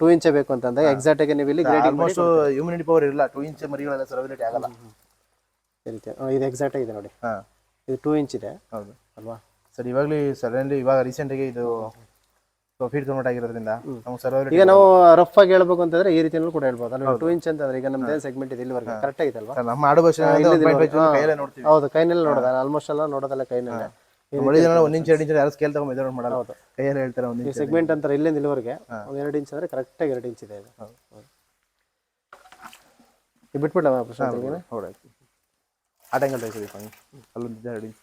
ಟೂ ಇಂಚೇ ಬೇಕು ಅಂತಂದಾಗ ಎಕ್ಸಾಕ್ಟ್ ಆಗಿ ನೀವು ಇಲ್ಲಿ ಗ್ರೇಡಿಂಗ್ ಆಲ್ಮೋಸ್ಟ್ ಹ್ಯೂಮಿನಿಟಿ ಪವರ್ ಇರಲ್ಲ. ಟೂ ಇಂಚ್ ಮರಿಗಳೆಲ್ಲ ಸರ್ವಿಲಿಟಿ ಆಗಲ್ಲ. ಈ ರೀತಿ ಇದು ಎಕ್ಸಾಕ್ಟ್ ಆಗಿದೆ ನೋಡಿ. ಇದು ಟೂ ಇಂಚ್ ಇದೆ. ಹೌದು. ಅಲ್ವಾ? ಸರ್ ಇವಾಗಲೇ ಸಡನ್ಲಿ ಇವಾಗ ರೀಸೆಂಟಾಗಿ ಇದು ಫೀಡ್ ಕನ್ವರ್ಟ್ ಆಗಿರೋದ್ರಿಂದ ನಾವು ಈಗ ನಾವು ರಫ್ ಆಗಿ ಹೇಳ್ಬೇಕು ಅಂತಂದ್ರೆ ಈ ರೀತಿಯಲ್ಲೂ ಕೂಡ ಹೇಳ್ಬೋದು. ಅಲ್ಲಿ ಟೂ ಇಂಚ್ ಅಂತಂದ್ರೆ ಈಗ ನಮ್ದು ಸೆಗ್ಮೆಂಟ್ ಇದೆ ಇಲ್ಲಿವರೆಗೆ? ಕರೆಕ್ಟ್ ಆಗಿದೆ ಅಲ್ವಾ ನಮ್ಮ ಆಡು ಭಾಷೆ ಕೈಯಲ್ಲೇ ನೋಡ್ತೀವಿ. ಹೌದು ಕೈನಲ್ಲಿ ನೋಡೋದ ಆಲ್ಮೋಸ್ಟ್ ಎಲ್ಲ ನೋಡೋದಲ್ಲ ಕೈನಲ್ಲಿ. ಮಳಿ ಜನ ಒಂದ್ ಇಂಚ್ ಎರಡು ಇಂಚ್ ಯಾರು ಸ್ಕೇಲ್ ತಗೊಂಡು ಮೆಜರ್ಮೆಂಟ್ ಮಾಡಲ್ಲ. ಕೈಯಲ್ಲಿ ಹೇಳ್ತಾರೆ ಒಂದು ಇಂಚ್ ಸೆಗ್ಮೆಂಟ್ ಅಂತಾರೆ ಇಲ್ಲಿಂದ ಇಲ್ಲಿವರೆಗೆ. ಒಂದು ಎರಡು ಇಂಚ್ ಅಂದ್ರೆ ಕರೆಕ್ಟಾಗಿ ಎರಡು ಇಂಚ್ ಇದೆ ಇದು. ಬಿಟ್ಬಿಡಲ್ಲ ಪ್ರಶಾಂತ್ ನಿಮ್ಗೆ? ಹೊಡಾಯ್ತು ಆ ಟೈಂಗಲ್ ತೆಗಿತೀವಿ ಹಂಗೆ ಅಲ್ಲೊಂದು ಎರಡು ಇಂಚ್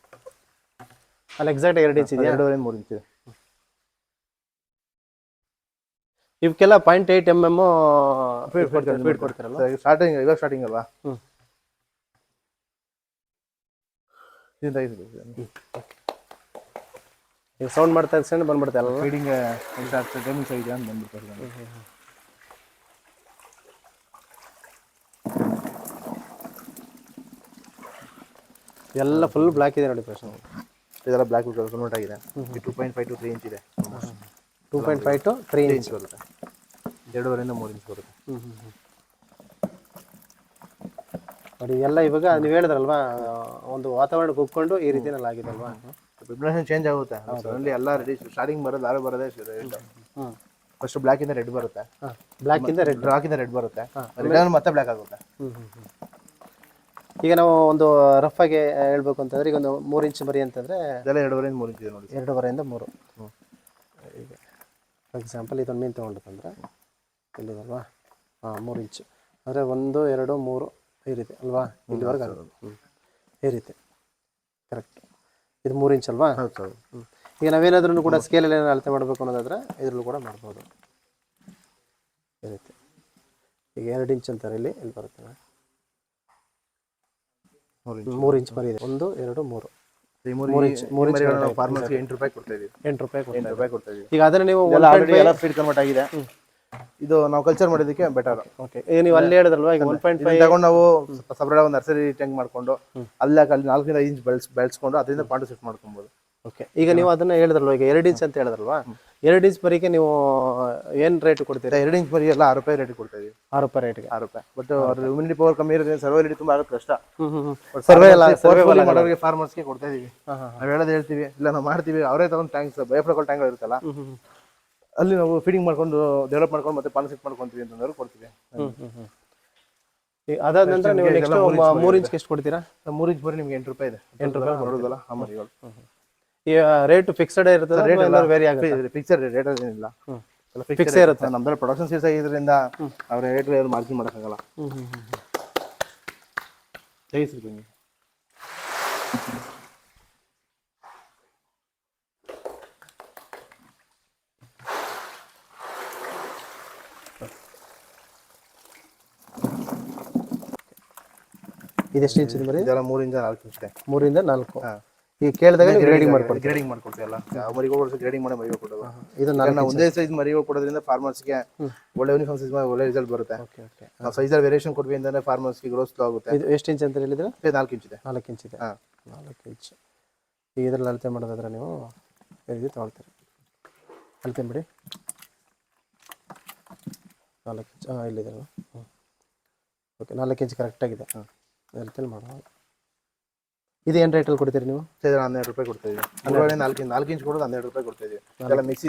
ಅಲ್ಲಿ ಎಕ್ಸಾಕ್ಟ್ ಎರಡು ಇಂಚ್ ಇದೆ ಎರಡೂವರೆ ಮೂರು ಇಂಚ್ ಇದೆ. ಇವಕ್ಕೆಲ್ಲ point eight M M feed ಕೊಡ್ತೀರಲ್ಲ starting ಇವಾಗ ಸ್ಟಾರ್ಟಿಂಗ್ ಅಲ್ವಾ. ಈಗ ಸೌಂಡ್ ಮಾಡ್ತಾ ತಕ್ಷಣ ಬಂದ್ಬಿಡುತ್ತೆ ಅಲ್ಲ ಫೀಡಿಂಗ್ ಟೈಮಿಂಗ್ಸ್ ಆಗಿದೆ ಅಂತ ಬಂದ್ಬಿಡ್ತಾರೆ ಎಲ್ಲ ಫುಲ್ ಬ್ಲ್ಯಾಕ್ ಇದೆ ನೋಡಿ ಪ್ರಶ್ನೆ. ಇದೆಲ್ಲ ಬ್ಲ್ಯಾಕ್ ಕನ್ವರ್ಟ್ ಆಗಿದೆ. Two point five to three inch ಇದೆ. Two point five to three inch ಬರುತ್ತೆ. ಎರಡೂವರೆಯಿಂದ ಮೂರು ಇಂಚ್ ಬರುತ್ತೆ. ನೋಡಿ ಎಲ್ಲ ಇವಾಗ ನೀವು ಹೇಳಿದ್ರಲ್ವಾ ಒಂದು ವಾತಾವರಣ ಕುಕ್ಕೊಂಡು ಈ ರೀತಿನಲ್ಲಿ ಆಗಿದೆ ಅಲ್ವಾ? ಪ್ರಿಪ್ರೇಷನ್ ಚೇಂಜ್ ಆಗುತ್ತೆ. ಅಲ್ಲಿ ಎಲ್ಲ ರೆಡಿ ಸ್ಟಾರ್ಟಿಂಗ್ ಬರೋದು ಯಾರು ಬರೋದೇ ಹ್ಮ್ ಫಸ್ಟ್ ಬ್ಲ್ಯಾಕ್ ಇಂದ ರೆಡ್ ಬರುತ್ತೆ. ಬ್ಲ್ಯಾಕ್ ಇಂದ ರೆಡ್ ಬ್ಲಾಕ್ ಇಂದ ರೆಡ್ ಬರುತ್ತೆ. ರೆಡ್ ಮತ್ತೆ ಬ್ಲ್ಯಾಕ್ ಆಗುತ್ತೆ. ಹ್ಮ್ ಹ್ಮ್ ಹ್ಮ್. ಈಗ ನಾವು ಒಂದು ರಫ್ ಆಗಿ ಹೇಳ್ಬೇಕು ಅಂತಂದ್ರೆ ಈಗ ಒಂದು ಮೂರು ಇಂಚ್ ಮರಿ ಅಂತಂದ್ರೆ ಎರಡೂವರೆ ಎರಡೂವರೆಯಿಂದ ಮೂರು ಇಂಚ್ ನೋಡಿ ಎರಡೂವರೆಯಿಂದ ಮೂರು. ಫಾರ್ ಎಕ್ಸಾಂಪಲ್ ಇದೊಂದು ಮೀನು ತೊಗೊಂಡ್ಬೇಕಂದ್ರೆ ಇಲ್ಲಿದಲ್ವಾ ಹಾಂ ಮೂರು ಇಂಚು ಅಂದರೆ ಒಂದು ಎರಡು ಮೂರು ಈ ರೀತಿ ಅಲ್ವಾ? ಇಲ್ಲಿವರೆಗೆ ಹ್ಞೂ ಈ ರೀತಿ. ಕರೆಕ್ಟ್ ಇದು ಮೂರು ಇಂಚ್ ಅಲ್ವಾ? ಹೌದು ಹ್ಞೂ ಈಗ ನಾವೇನಾದ್ರೂ ಕೂಡ ಸ್ಕೇಲಲ್ಲಿ ಏನಾದ್ರು ಅಳತೆ ಮಾಡಬೇಕು ಅನ್ನೋದಾದ್ರೆ ಇದ್ರಲ್ಲೂ ಕೂಡ ಮಾಡ್ಬೋದು. ಈ ರೀತಿ. ಈಗ ಎರಡು ಇಂಚ್ ಅಂತಾರೆ ಇಲ್ಲಿ ಇಲ್ಲಿ ಬರುತ್ತೆ. ಮೂರು ಇಂಚ್ ಬರೀ ಇದೆ. ಒಂದು ಎರಡು ಮೂರು. ಈ ಮೂರು ಇಂಚ್ ಮೂರು ಫಾರ್ಮರ್ಸ್ಗೆ ಎಂಟು ರೂಪಾಯಿ ಕೊಡ್ತಾ ಇದೀವಿ. ಎಂಟು ರೂಪಾಯಿ. ಎಂಟು ರೂಪಾಯಿ ಕೊಡ್ತಾ ಇದೀವಿ. ಈಗ ಅದನ್ನ ನೀವು ಎಲ್ಲ ಆಲ್ರೆಡಿ ಎಲ್ಲ ಫೀಡ್ ಕನ್ವರ್ಟ್ ಆಗಿದೆ. ಇದು ನಾವು ಕಲ್ಚರ್ ಮಾಡೋದಕ್ಕೆ ಬೆಟರ್ ಓಕೆ ಈಗ ನೀವು ಅಲ್ಲಿ ಹೇಳಿದ್ರಲ್ವಾ? ಈಗ ಒನ್ ಪಾಯಿಂಟ್ ಇದನ್ನ ತಗೊಂಡು ನಾವು ಸಪ್ರೇಟ್ ಒಂದು ನರ್ಸರಿ ಟ್ಯಾಂಕ್ ಮಾಡ್ಕೊಂಡು ಅಲ್ಲಿ ಅಲ್ಲಿ ನಾಲ್ಕರಿಂದ ಇಂಚ್ ಬೆಳೆಸ್ ಬೆಳೆಸ್ಕೊಂಡು ಅದರಿಂದ ಪಾಂಡು ಸೆಟ್ ಮಾಡ್ಕೊಬೋದು. ಓಕೆ ಈಗ ನೀವು ಅದನ್ನ ಹೇಳಿದ್ರಲ್ವ ಈಗ ಎರಡು ಇಂಚ್ ಅಂತ ಹೇಳಿದ್ರಲ್ವಾ? ಎರಡು ಇಂಚ್ ಬರಿಗೆ ನೀವು ಏನ್ ರೇಟ್ ಕೊಡ್ತೀರಾ? ಎರಡು ಇಂಚ್ ಬರೀ ಎಲ್ಲ ಆರು ರೂಪಾಯಿ ರೇಟ್ ಕೊಡ್ತಾ ಇದೀವಿ. ಆರು ರೂಪಾಯಿ ರೇಟ್ಗೆ ಆರು ರೂಪಾಯಿ. ಬಟ್ ಅವ್ರ ಇಮ್ಯುನಿಟಿ ಪವರ್ ಕಮ್ಮಿ ಇರುತ್ತೆ ಸರ್ವೈಲಿಟಿ ತುಂಬಾ ಆಗೋದು ಕಷ್ಟ. ಸರ್ವೆ ಎಲ್ಲ ಸರ್ವೆ ಮಾಡೋರಿಗೆ ಫಾರ್ಮರ್ಸ್ಗೆ ಕೊಡ್ತಾ ಇದೀವಿ. ನಾವು ಹೇಳೋದು ಹೇಳ್ತೀವಿ. ಇಲ್ಲ ನಾವು ಮಾಡ್ತೀವಿ. ಅವರೇ ತಗೊಂಡು ಟ್ಯಾಂಕ್ಸ್ ಬಯೋಫ್ಲೋಕಲ್ ಟ್ಯಾಂಕ್ ಇರುತ್ತಲ್ಲ? ಅಲ್ಲಿ ನಾವು ಫೀಡಿಂಗ್ ಮಾಡ್ಕೊಂಡು ಡೆವಲಪ್ ಮಾಡ್ಕೊಂಡು ಮತ್ತೆ ಪಾನ್ ಸೆಟ್ ಮಾಡ್ಕೊಂತೀವಿ ಅಂತಂದ್ರೆ ಕೊಡ್ತೀವಿ. ಅದಾದ ನಂತರ ನೀವು ನೆಕ್ಸ್ಟ್ ಮೂರು ಇಂಚ್ಗೆ ಎಷ್ಟು ಕೊಡ್ತೀರಾ? ಮೂರು ಇಂಚ್ ಬರೀ ನಿಮ್ಗೆ ಎಂಟು ರೂಪಾಯಿ ಇದೆ. ಎಂಟು ರೂಪಾಯಿ ಬರೋದಲ್ಲ ಆ ಮರಿಗಳು. ರೇಟ್ ಫಿಕ್ಸ್ಡ್ ಇರುತ್ತೆ ರೇಟ್ ಎಲ್ಲ ವೇರಿ ಆಗುತ್ತೆ? ಫಿಕ್ಸ್ಡ್ ರೇಟ್ ಏನಿಲ್ಲ. ಫಿಕ್ಸ್ ಇರುತ್ತೆ? ನಮ್ದ್ರಲ್ಲಿ ಪ್ರೊಡಕ್ಷನ್ ಸೀಸ್ ಆಗಿದ್ರಿಂದ ಅವ್ರ ರೇಟ್ ಏನು ಮಾರ್ಜಿನ್ ಮಾಡೋಕ್ಕಾಗಲ್ಲ. ಜಯಿಸ್ರಿ ಇದೆಷ್ಟು ಇಂಚ್ ಬರೀ ಇದೆಲ್ಲ ಮೂರಿಂದ ನಾಲ್ಕು ಇಂಚ್ ಮೂರಿಂದ ನಾಲ್ಕು. ಹಾಂ. ಈಗ ಕೇಳಿದಾಗ ಗ್ರೇಡಿಂಗ್ ಮಾಡ್ಕೊಡ್ತೀವಿ. ಗ್ರೇಡಿಂಗ್ ಮಾಡ್ಕೊಡ್ತೀವಲ್ಲ ಮರಿಗಳು ಗ್ರೇಡಿಂಗ್ ಮಾಡಿ ಮರಿಗಳು ಕೊಡೋದು. ಇದು ನಾನು ಒಂದೇ ಸೈಜ್ ಮರಿಗಳು ಕೊಡೋದ್ರಿಂದ ಫಾರ್ಮರ್ಸ್ಗೆ ಒಳ್ಳೆ ಯೂನಿಫಾರ್ಮ್ ಸೈಜ್ ಒಳ್ಳೆ ರಿಸಲ್ಟ್ ಬರುತ್ತೆ. ಓಕೆ ಓಕೆ ನಾವು ಸೈಜಲ್ಲಿ ವೇರಿಯೇಷನ್ ಕೊಡ್ವಿ ಅಂದ್ರೆ ಫಾರ್ಮರ್ಸ್ಗೆ ಗ್ರೋ ಸ್ಲೋ ಆಗುತ್ತೆ. ಇದು ಎಷ್ಟು ಇಂಚ್ ಅಂತ ಹೇಳಿದ್ರೆ? ನಾಲ್ಕು ಇಂಚ್ ಇದೆ. ನಾಲ್ಕು ಇಂಚ್ ಇದೆ. ಹಾ. ನಾಲ್ಕು ಇಂಚ್ ಈಗ ಇದ್ರಲ್ಲಿ ಅಳತೆ ಮಾಡೋದಾದ್ರೆ ನೀವು ಇದು ತೊಗೊಳ್ತೀರಿ? ಅಳತೆ ಬಿಡಿ ನಾಲ್ಕು ಇಂಚ್ ಹಾಂ ಇಲ್ಲಿದೆ ಹ್ಞೂ ಓಕೆ ನಾಲ್ಕು ಇಂಚ್ ಕರೆಕ್ಟಾಗಿದೆ ಹಾಂ ಅಳತೆಲಿ ಮಾಡೋಣ. ಇದು ಏನು ರೇಟಲ್ಲಿ ಕೊಡ್ತೀರಿ ನೀವು? ಸೈಜ್ ಹನ್ನೆರಡು ರೂಪಾಯಿ ಕೊಡ್ತಾ ಇದೀವಿ ನಾಲ್ಕು ನಾಲ್ಕು ಇಂಚ್ ಕೊಡೋದು ಹನ್ನೆರಡು ರೂಪಾಯಿ ಕೊಡ್ತಾ ಇದೀವಿ ಎಲ್ಲ ಮಿಕ್ಸಿ